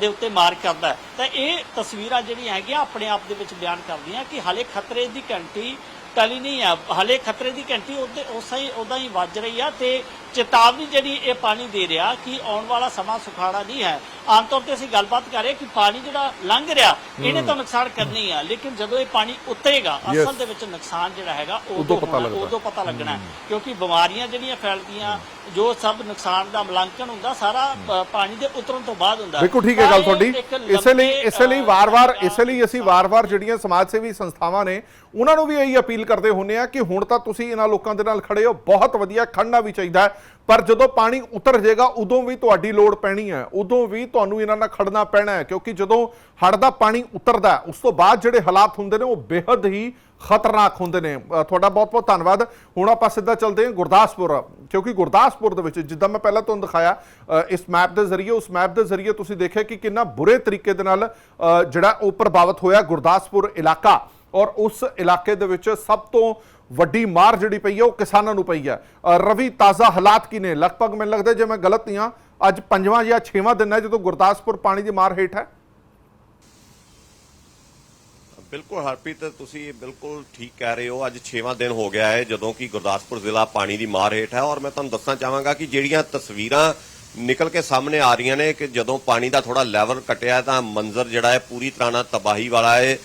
ਦੇ ਉੱਤੇ ਮਾਰ ਕਰਦਾ ਹੈ। ਤਾਂ ਇਹ ਤਸਵੀਰਾਂ ਜਿਹੜੀਆਂ ਹੈਗੀਆਂ ਆਪਣੇ ਆਪ ਦੇ ਵਿੱਚ ਬਿਆਨ ਕਰਦੀਆਂ ਕਿ ਹਾਲੇ ਖਤਰੇ ਦੀ ਘੰਟੀ ਟਲੀ ਨਹੀਂ ਆ ਹਲੇ ਖਤਰੇ ਦੀ ਘੰਟੀ ਉਹਦੇ ਉਸਾਂ ਹੀ ਉਦਾਂ ਹੀ ਵੱਜ ਰਹੀ ਆ ਤੇ ਚੇਤਾਵਨੀ ਜਿਹੜੀ ਇਹ ਪਾਣੀ ਦੇ ਰਿਹਾ ਕਿ ਆਉਣ ਵਾਲਾ ਸਮਾਂ ਸੁਖਾੜਾ ਨਹੀਂ ਹੈ। ਆਮ ਤੌਰ ਤੇ ਅਸੀਂ ਗੱਲਬਾਤ ਕਰ ਰਹੇ ਕਿ ਪਾਣੀ ਜਿਹੜਾ ਲੰਘ ਰਿਹਾ ਇਹਨੇ ਤਾਂ ਨੁਕਸਾਨ ਕਰਨੀ ਆ ਲੇਕਿਨ ਜਦੋਂ ਇਹ ਪਾਣੀ ਉਤਰੇਗਾ. ਅਸਲ ਦੇ ਵਿੱਚ ਨੁਕਸਾਨ ਜਿਹੜਾ ਹੈਗਾ ਉਦੋਂ ਪਤਾ ਲੱਗਦਾ। ਉਦੋਂ ਪਤਾ ਲੱਗਣਾ। ਕਿਉਂਕਿ ਬਿਮਾਰੀਆਂ ਜਿਹੜੀਆਂ ਫੈਲਦੀਆਂ ਜੋ ਸਭ ਨੁਕਸਾਨ ਦਾ ਮੁਲਾਂਕਣ ਹੁੰਦਾ ਸਾਰਾ ਪਾਣੀ ਦੇ ਉਤਰਨ ਤੋਂ ਬਾਅਦ ਹੁੰਦਾ। ਬਿਲਕੁਲ ਠੀਕ ਹੈ ਗੱਲ ਤੁਹਾਡੀ। ਇਸੇ ਲਈ ਇਸੇ ਲਈ ਵਾਰ-ਵਾਰ ਇਸੇ ਲਈ ਅਸੀਂ ਵਾਰ-ਵਾਰ ਜਿਹੜੀਆਂ ਸਮਾਜ ਸੇਵੀ ਸੰਸਥਾਵਾਂ ਨੇ ਉਹਨਾਂ ਨੂੰ ਵੀ ਇਹੀ ਅਪੀਲ ਕਰਦੇ ਹੁੰਨੇ ਆ ਕਿ ਹੁਣ ਤਾਂ ਤੁਸੀਂ ਇਹਨਾਂ ਲੋਕਾਂ ਦੇ ਨਾਲ ਖੜੇ ਹੋ। ਬਹੁਤ ਵਧੀਆ ਖੜਨਾ ਵੀ ਚਾਹੀਦਾ ਹੈ। ਪਰ ਜਦੋਂ ਪਾਣੀ ਉਤਰ ਜਾਏਗਾ ਉਦੋਂ ਵੀ ਤੁਹਾਡੀ ਲੋੜ ਪੈਣੀ ਹੈ। ਉਦੋਂ ਵੀ ਤੁਹਾਨੂੰ ਇਹਨਾਂ ਨਾਲ ਖੜਨਾ ਪੈਣਾ ਹੈ ਕਿਉਂਕਿ ਜਦੋਂ ਹੜ ਦਾ ਪਾਣੀ ਉਤਰਦਾ ਉਸ ਤੋਂ ਬਾਅਦ ਜਿਹੜੇ ਹਾਲਾਤ ਹੁੰਦੇ ਨੇ ਉਹ ਬੇहद ਹੀ ਖਤਰਨਾਕ ਹੁੰਦੇ ਨੇ। ਤੁਹਾਡਾ ਬਹੁਤ-ਬਹੁਤ ਧੰਨਵਾਦ। ਹੁਣ ਆਪਾਂ ਸਿੱਧਾ ਚੱਲਦੇ ਹਾਂ ਗੁਰਦਾਸਪੁਰ ਕਿਉਂਕਿ ਗੁਰਦਾਸਪੁਰ ਦੇ ਵਿੱਚ ਜਿੱਦਾਂ ਮੈਂ ਪਹਿਲਾਂ ਤੁਹਾਨੂੰ ਦਿਖਾਇਆ ਅ, ਇਸ ਮੈਪ ਦੇ ਜ਼ਰੀਏ ਉਸ ਮੈਪ ਦੇ ਜ਼ਰੀਏ ਤੁਸੀਂ ਦੇਖਿਆ ਕਿ ਕਿੰਨਾ ਬੁਰੇ ਤਰੀਕੇ ਦੇ ਨਾਲ ਅ, ਜਿਹੜਾ ਉਹ ਪ੍ਰਭਾਵਿਤ ਹੋਇਆ ਗੁਰਦਾਸਪੁਰ ਇਲਾਕਾ। ਔਰ ਉਸ ਇਲਾਕੇ ਦੇ ਵਿੱਚ ਸਭ ਤੋਂ ਵੱਡੀ ਮਾਰ ਜਿਹੜੀ ਪਈ ਹੈ ਉਹ ਕਿਸਾਨਾਂ ਨੂੰ ਪਈ ਹੈ ਰਵੀ ਤਾਜ਼ਾ ਹਾਲਾਤ ਕੀ ਨੇ? ਲਗਭਗ ਮੈਨੂੰ ਲੱਗਦਾ ਜੇ ਮੈਂ ਗਲਤ ਨਹੀਂ ਹਾਂ ਅੱਜ ਪੰਜਵਾਂ ਜਾਂ ਛੇਵਾਂ ਦਿਨ ਹੈ ਜਦੋਂ ਗੁਰਦਾਸਪੁਰ ਪਾਣੀ ਦੀ ਮਾਰ ਹੇਠ ਹੈ। ਬਿਲਕੁਲ ਹਰਪ੍ਰੀਤ, ਤੁਸੀਂ ਬਿਲਕੁਲ ਠੀਕ ਕਹਿ ਰਹੇ ਹੋ। ਅੱਜ 6ਵਾਂ ਦਿਨ ਹੋ ਗਿਆ ਹੈ ਜਦੋਂ ਕਿ ਗੁਰਦਾਸਪੁਰ ਜ਼ਿਲ੍ਹਾ ਪਾਣੀ ਦੀ ਮਾਰ ਹੇਠ ਹੈ ਔਰ ਮੈਂ ਤੁਹਾਨੂੰ ਦੱਸਣਾ ਚਾਹਾਂਗਾ ਕਿ ਜਿਹੜੀਆਂ ਤਸਵੀਰਾਂ ਨਿਕਲ ਕੇ ਸਾਹਮਣੇ ਆ ਰਹੀਆਂ ਨੇ ਕਿ ਜਦੋਂ ਪਾਣੀ ਦਾ ਥੋੜਾ ਲੈਵਲ ਘਟਿਆ ਤਾਂ ਮੰਜ਼ਰ ਜਿਹੜਾ ਹੈ ਪੂਰੀ ਤਰ੍ਹਾਂ ਨਾਲ ਤਬਾਹੀ ਵਾਲਾ ਹੈ।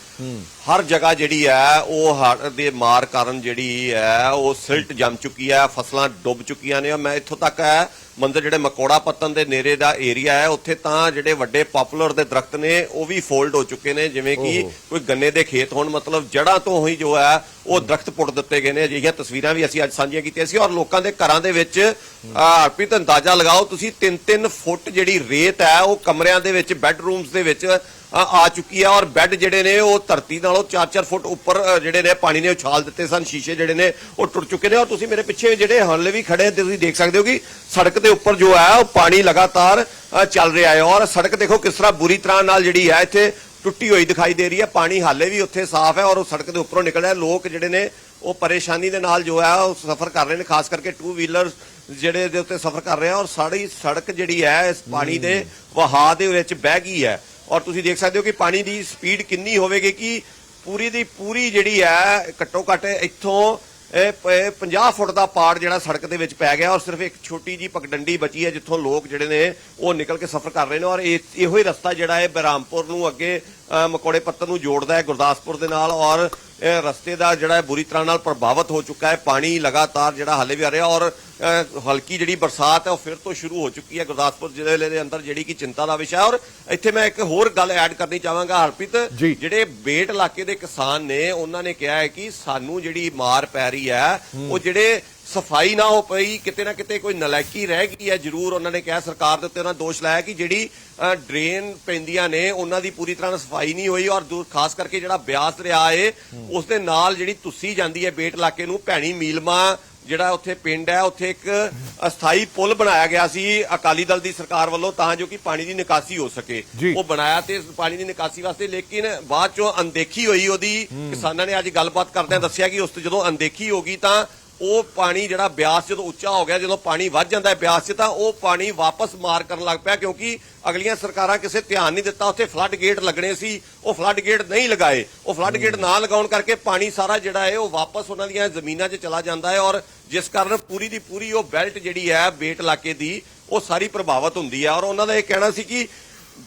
ਹਰ ਜਗ੍ਹਾ ਜਿਹੜੀ ਹੈ ਉਹ ਹੜ੍ਹ ਦੇ ਮਾਰ ਕਾਰਨ ਜਿਹੜੀ ਹੈ ਉਹ ਸਿਲਟ ਜੰਮ ਚੁੱਕੀ ਹੈ ਫਸਲਾਂ ਡੁੱਬ ਚੁੱਕੀਆਂ ਨੇ। ਮੈਂ ਇੱਥੋਂ ਤੱਕ ਹੈ ਮੰਦਰ ਜਿਹੜੇ ਮਕੋੜਾ ਪੱਤਨ ਦੇ ਨੇੜੇ ਦਾ ਏਰੀਆ ਹੈ ਉੱਥੇ ਤਾਂ ਜਿਹੜੇ ਵੱਡੇ ਪਪੂਲਰ ਦੇ ਦਰਖਤ ਨੇ ਉਹ ਵੀ ਫੋਲਡ ਹੋ ਚੁੱਕੇ ਨੇ ਜਿਵੇਂ ਕਿ ਕੋਈ ਗੰਨੇ ਦੇ ਖੇਤ ਹੋਣ ਮਤਲਬ ਜੜ੍ਹਾਂ ਤੋਂ ਹੀ ਜੋ ਹੈ ਉਹ ਦਰਖਤ ਪੁੱਟ ਦਿੱਤੇ ਗਏ ਨੇ। ਅਜਿਹੀਆਂ ਤਸਵੀਰਾਂ ਵੀ ਅਸੀਂ ਅੱਜ ਸਾਂਝੀਆਂ ਕੀਤੀਆਂ ਸੀ। ਔਰ ਲੋਕਾਂ ਦੇ ਘਰਾਂ ਦੇ ਵਿੱਚ ਹਰਪ੍ਰੀਤ ਅੰਦਾਜ਼ਾ ਲਗਾਓ ਤੁਸੀਂ 3-3 ਫੁੱਟ ਜਿਹੜੀ ਰੇਤ ਹੈ ਉਹ ਕਮਰਿਆਂ ਦੇ ਵਿੱਚ ਬੈੱਡਰੂਮਸ ਦੇ ਵਿੱਚ ਆ ਚੁੱਕੀ ਹੈ ਔਰ ਬੈੱਡ ਜਿਹੜੇ ਨੇ ਉਹ ਧਰਤੀ ਨਾਲੋਂ 4-4 ਫੁੱਟ ਉੱਪਰ ਜਿਹੜੇ ਨੇ ਪਾਣੀ ਨੇ ਉਛਾਲ ਦਿੱਤੇ ਸਨ, ਸ਼ੀਸ਼ੇ ਜਿਹੜੇ ਨੇ ਉਹ ਟੁੱਟ ਚੁੱਕੇ ਨੇ ਔਰ ਤੁਸੀਂ ਮੇਰੇ ਪਿੱਛੇ ਜਿਹੜੇ ਹਾਲੇ ਵੀ ਖੜੇ ਤੁਸੀਂ ਦੇਖ ਸਕਦੇ ਹੋ ਕਿ ਸੜਕ ਦੇ ਉੱਪਰ ਜੋ ਹੈ ਉਹ ਪਾਣੀ ਲਗਾਤਾਰ ਚੱਲ ਰਿਹਾ ਹੈ ਔਰ ਸੜਕ ਦੇਖੋ ਕਿਸ ਤਰ੍ਹਾਂ ਬੁਰੀ ਤਰ੍ਹਾਂ ਨਾਲ ਜਿਹੜੀ ਹੈ ਇੱਥੇ ਟੁੱਟੀ ਹੋਈ ਦਿਖਾਈ ਦੇ ਰਹੀ ਹੈ, ਪਾਣੀ ਹਾਲੇ ਵੀ ਉੱਥੇ ਸਾਫ਼ ਹੈ ਔਰ ਉਹ ਸੜਕ ਦੇ ਉੱਪਰੋਂ ਨਿਕਲ ਰਿਹਾ, ਲੋਕ ਜਿਹੜੇ ਨੇ ਉਹ ਪਰੇਸ਼ਾਨੀ ਦੇ ਨਾਲ ਜੋ ਹੈ ਉਹ ਸਫ਼ਰ ਕਰ ਰਹੇ ਨੇ, ਖਾਸ ਕਰਕੇ ਟੂ ਵੀਲਰ ਜਿਹੜੇ ਦੇ ਉੱਤੇ ਸਫ਼ਰ ਕਰ ਰਹੇ ਆ ਔਰ ਸਾਰੀ ਸੜਕ ਜਿਹੜੀ ਹੈ ਇਸ ਪਾਣੀ ਦੇ ਵਹਾਅ ਦੇ ਵਿੱਚ ਬਹਿ ਗਈ ਹੈ। ਔਰ ਤੁਸੀਂ ਦੇਖ ਸਕਦੇ ਹੋ ਕਿ ਪਾਣੀ ਦੀ ਸਪੀਡ ਕਿੰਨੀ ਹੋਵੇਗੀ ਕਿ ਪੂਰੀ ਦੀ ਪੂਰੀ ਜਿਹੜੀ ਹੈ, ਘੱਟੋ ਘੱਟ ਇੱਥੋਂ, ਇਹ 50 ਫੁੱਟ ਦਾ ਪਾੜ ਜਿਹੜਾ ਸੜਕ ਦੇ ਵਿੱਚ ਪੈ ਗਿਆ ਔਰ ਸਿਰਫ ਇੱਕ ਛੋਟੀ ਜੀ ਪਗਡੰਡੀ ਬਚੀ ਹੈ ਜਿੱਥੋਂ ਲੋਕ ਜਿਹੜੇ ਨੇ ਉਹ ਨਿਕਲ ਕੇ ਸਫ਼ਰ ਕਰ ਰਹੇ ਨੇ ਔਰ ਇਹ, ਇਹੋ ਹੀ ਰਸਤਾ ਜਿਹੜਾ ਹੈ ਬਰਾਮਪੁਰ ਨੂੰ ਅੱਗੇ ਮਕੌੜੇ ਪੱਤਨ ਨੂੰ ਜੋੜਦਾ ਹੈ ਗੁਰਦਾਸਪੁਰ ਦੇ ਨਾਲ ਔਰ ਇਹ ਰਸਤੇ ਦਾ ਜਿਹੜਾ ਹੈ ਬੁਰੀ ਤਰ੍ਹਾਂ ਨਾਲ ਪ੍ਰਭਾਵਿਤ ਹੋ ਚੁੱਕਾ ਹੈ। ਪਾਣੀ ਲਗਾਤਾਰ ਜਿਹੜਾ ਹਾਲੇ ਵੀ ਆ ਰਿਹਾ ਔਰ ਹਲਕੀ ਜਿਹੜੀ ਬਰਸਾਤ ਹੈ ਉਹ ਫਿਰ ਤੋਂ ਸ਼ੁਰੂ ਹੋ ਚੁੱਕੀ ਹੈ ਗੁਰਦਾਸਪੁਰ ਜ਼ਿਲ੍ਹੇ ਦੇ ਅੰਦਰ ਜਿਹੜੀ ਕਿ ਚਿੰਤਾ ਦਾ ਵਿਸ਼ਾ ਹੈ। ਔਰ ਇੱਥੇ ਮੈਂ ਇੱਕ ਹੋਰ ਗੱਲ ਐਡ ਕਰਨੀ ਚਾਹਾਂਗਾ ਹਰਪ੍ਰੀਤ। ਜਿਹੜੇ ਬੇਟ ਇਲਾਕੇ ਦੇ ਕਿਸਾਨ ਨੇ ਉਹਨਾਂ ਨੇ ਕਿਹਾ ਹੈ ਕਿ ਸਾਨੂੰ ਜਿਹੜੀ ਮਾਰ ਪੈ ਰਹੀ ਹੈ ਉਹ ਜਿਹੜੇ ਸਫ਼ਾਈ ਨਾ ਹੋ ਪਈ ਕਿਤੇ ਨਾ ਕਿਤੇ ਕੋਈ ਨਲਾਇਕੀ ਰਹਿ ਗਈ ਹੈ ਜ਼ਰੂਰ ਉਹਨਾਂ ਨੇ ਕਿਹਾ ਸਰਕਾਰ ਦੇ ਉੱਤੇ ਉਹਨਾਂ ਦੋਸ਼ ਲਾਇਆ ਕਿ ਜਿਹੜੀ ਡਰੇਨ ਪੈਂਦੀਆਂ ਨੇ ਉਹਨਾਂ ਦੀ ਪੂਰੀ ਤਰ੍ਹਾਂ ਸਫ਼ਾਈ ਨਹੀਂ ਹੋਈ ਔਰ ਖਾਸ ਕਰਕੇ ਜਿਹੜਾ ਬਿਆਸ ਦਰਿਆ ਏ ਉਸ ਦੇ ਨਾਲ ਜਿਹੜੀ ਤੁਸੀਂ ਜਾਂਦੀ ਹੈ ਬੇਟ ਇਲਾਕੇ ਨੂੰ ਭੈਣੀ ਮੀਲਮਾ ਜਿਹੜਾ ਉੱਥੇ ਪਿੰਡ ਹੈ ਉੱਥੇ ਇੱਕ ਅਸਥਾਈ ਪੁਲ ਬਣਾਇਆ ਗਿਆ ਸੀ ਅਕਾਲੀ ਦਲ ਦੀ ਸਰਕਾਰ ਵੱਲੋਂ ਤਾਂ ਜੋ ਕਿ ਪਾਣੀ ਦੀ ਨਿਕਾਸੀ ਹੋ ਸਕੇ। ਉਹ ਬਣਾਇਆ ਤੇ ਪਾਣੀ ਦੀ ਨਿਕਾਸੀ ਵਾਸਤੇ ਲੇਕਿਨ ਬਾਅਦ ਚੋਂ ਅਣਦੇਖੀ ਹੋਈ ਉਹਦੀ ਕਿਸਾਨਾਂ ਨੇ ਅੱਜ ਗੱਲਬਾਤ ਕਰਦਿਆਂ ਦੱਸਿਆ ਕਿ ਉਸ ਤੋਂ ਜਦੋਂ ਅਣਦੇਖੀ ਹੋ ਗਈ ਤਾਂ ਉਹ ਪਾਣੀ ਜਿਹੜਾ ਬਿਆਸ ਜਦੋਂ ਉੱਚਾ ਹੋ ਗਿਆ, ਜਦੋਂ ਪਾਣੀ ਵੱਧ ਜਾਂਦਾ ਹੈ ਬਿਆਸ 'ਚ ਤਾਂ ਉਹ ਪਾਣੀ ਵਾਪਸ ਮਾਰ ਕਰਨ ਲੱਗ ਪਿਆ ਕਿਉਂਕਿ ਅਗਲੀਆਂ ਸਰਕਾਰਾਂ ਕਿਸੇ ਧਿਆਨ ਨਹੀਂ ਦਿੱਤਾ। ਉੱਥੇ ਫਲੱਡ ਗੇਟ ਲੱਗਣੇ ਸੀ, ਉਹ ਫਲੱਡ ਗੇਟ ਨਹੀਂ ਲਗਾਏ। ਉਹ ਫਲੱਡ ਗੇਟ ਨਾ ਲਗਾਉਣ ਕਰਕੇ ਪਾਣੀ ਸਾਰਾ ਜਿਹੜਾ ਹੈ, ਉਹ ਵਾਪਸ ਉਹਨਾਂ ਦੀਆਂ ਜ਼ਮੀਨਾਂ 'ਚ ਚਲਾ ਜਾਂਦਾ ਹੈ ਔਰ ਜਿਸ ਕਾਰਨ ਪੂਰੀ ਦੀ ਪੂਰੀ ਉਹ ਬੈਲਟ ਜਿਹੜੀ ਹੈ, ਬੇਟ ਇਲਾਕੇ ਦੀ, ਉਹ ਸਾਰੀ ਪ੍ਰਭਾਵਿਤ ਹੁੰਦੀ ਹੈ। ਔਰ ਉਹਨਾਂ ਦਾ ਇਹ ਕਹਿਣਾ ਸੀ ਕਿ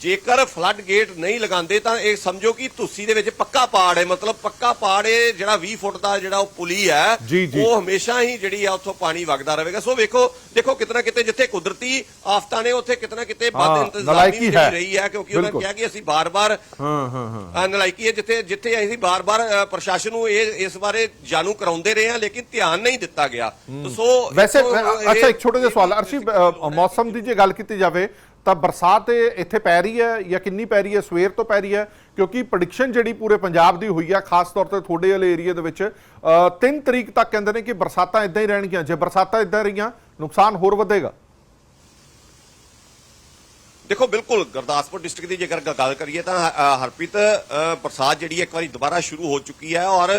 ਜੇਕਰ ਫਲੱਡ ਗੇਟ ਨਹੀਂ ਲਗਾਉਂਦੇ ਤਾਂ ਇਹ ਸਮਝੋ ਕਿ ਤੁਸੀਂ ਦੇ ਵਿੱਚ ਪੱਕਾ ਪਾੜ ਹੈ। ਮਤਲਬ ਪੱਕਾ ਪਾੜ ਹੈ ਜਿਹੜਾ 20 ਫੁੱਟ ਦਾ ਜਿਹੜਾ ਉਹ ਪੁਲੀ ਹੈ। ਉਹ ਹਮੇਸ਼ਾ ਹੀ ਜਿਹੜੀ ਆ ਉੱਥੋਂ ਪਾਣੀ ਵਗਦਾ ਰਹੇਗਾ। ਸੋ ਵੇਖੋ ਦੇਖੋ ਕਿਤਨਾ ਕਿਤੇ ਜਿੱਥੇ ਕੁਦਰਤੀ ਆਫਤਾਂ ਨੇ ਉੱਥੇ ਕਿਤਨਾ ਕਿਤੇ ਬੰਦ ਇੰਤਜ਼ਾਮੀ। ਰਹੀ ਹੈ ਕਿਉਂਕਿ ਉਹਨਾਂ। ਕਿਹਾ ਕਿ ਅਸੀਂ ਬਾਰ-ਬਾਰ ਹਾਂ ਹਾਂ ਨਲਾਇਕੀ ਹੈ। ਜਿੱਥੇ ਜਿੱਥੇ ਅਸੀਂ ਬਾਰ-ਬਾਰ ਪ੍ਰਸ਼ਾਸਨ ਨੂੰ ਇਹ ਇਸ ਬਾਰੇ ਜਾਣੂ ਕਰਾਉਂਦੇ ਰਹੇ ਹਾਂ ਲੇਕਿਨ ਧਿਆਨ ਨਹੀਂ ਦਿੱਤਾ ਗਿਆ। ਸੋ ਵੈਸੇ ਅੱਛਾ ਇੱਕ ਛੋਟਾ ਜਿਹਾ ਸਵਾਲ ਅਰਸ਼ੀ ਮੌਸਮ ਦੀ ਜੇ ਗੱਲ ਕੀਤੀ ਜਾਵੇ ਤਾਂ ਬਰਸਾਤ ਇੱਥੇ ਪੈ ਰਹੀ ਹੈ ਜਾਂ ਕਿੰਨੀ ਪੈ ਰਹੀ ਹੈ? ਸਵੇਰ ਤੋਂ ਪੈ ਰਹੀ ਹੈ, ਕਿਉਂਕਿ ਪ੍ਰੈਡਿਕਸ਼ਨ ਜਿਹੜੀ ਪੂਰੇ ਪੰਜਾਬ ਦੀ ਹੋਈ ਆ, ਖਾਸ ਤੌਰ ਤੇ ਤੁਹਾਡੇ ਵਾਲੇ ਏਰੀਆ ਦੇ ਵਿੱਚ 3 ਤਰੀਕ ਤੱਕ ਕਹਿੰਦੇ ਨੇ ਕਿ ਬਰਸਾਤਾਂ ਇਦਾਂ ਹੀ ਰਹਿਣਗੀਆਂ। ਜੇ ਬਰਸਾਤਾਂ ਇਦਾਂ ਰਹੀਆਂ, ਨੁਕਸਾਨ ਹੋਰ ਵਧੇਗਾ। ਦੇਖੋ ਬਿਲਕੁਲ ਗੁਰਦਾਸਪੁਰ ਡਿਸਟ੍ਰਿਕਟ ਦੀ ਜੇਕਰ ਗੱਲ ਕਰੀਏ ਤਾਂ ਹਰਪ੍ਰੀਤ ਬਰਸਾਤ ਜਿਹੜੀ ਇੱਕ ਵਾਰੀ ਦੁਬਾਰਾ ਸ਼ੁਰੂ ਹੋ ਚੁੱਕੀ ਹੈ ਔਰ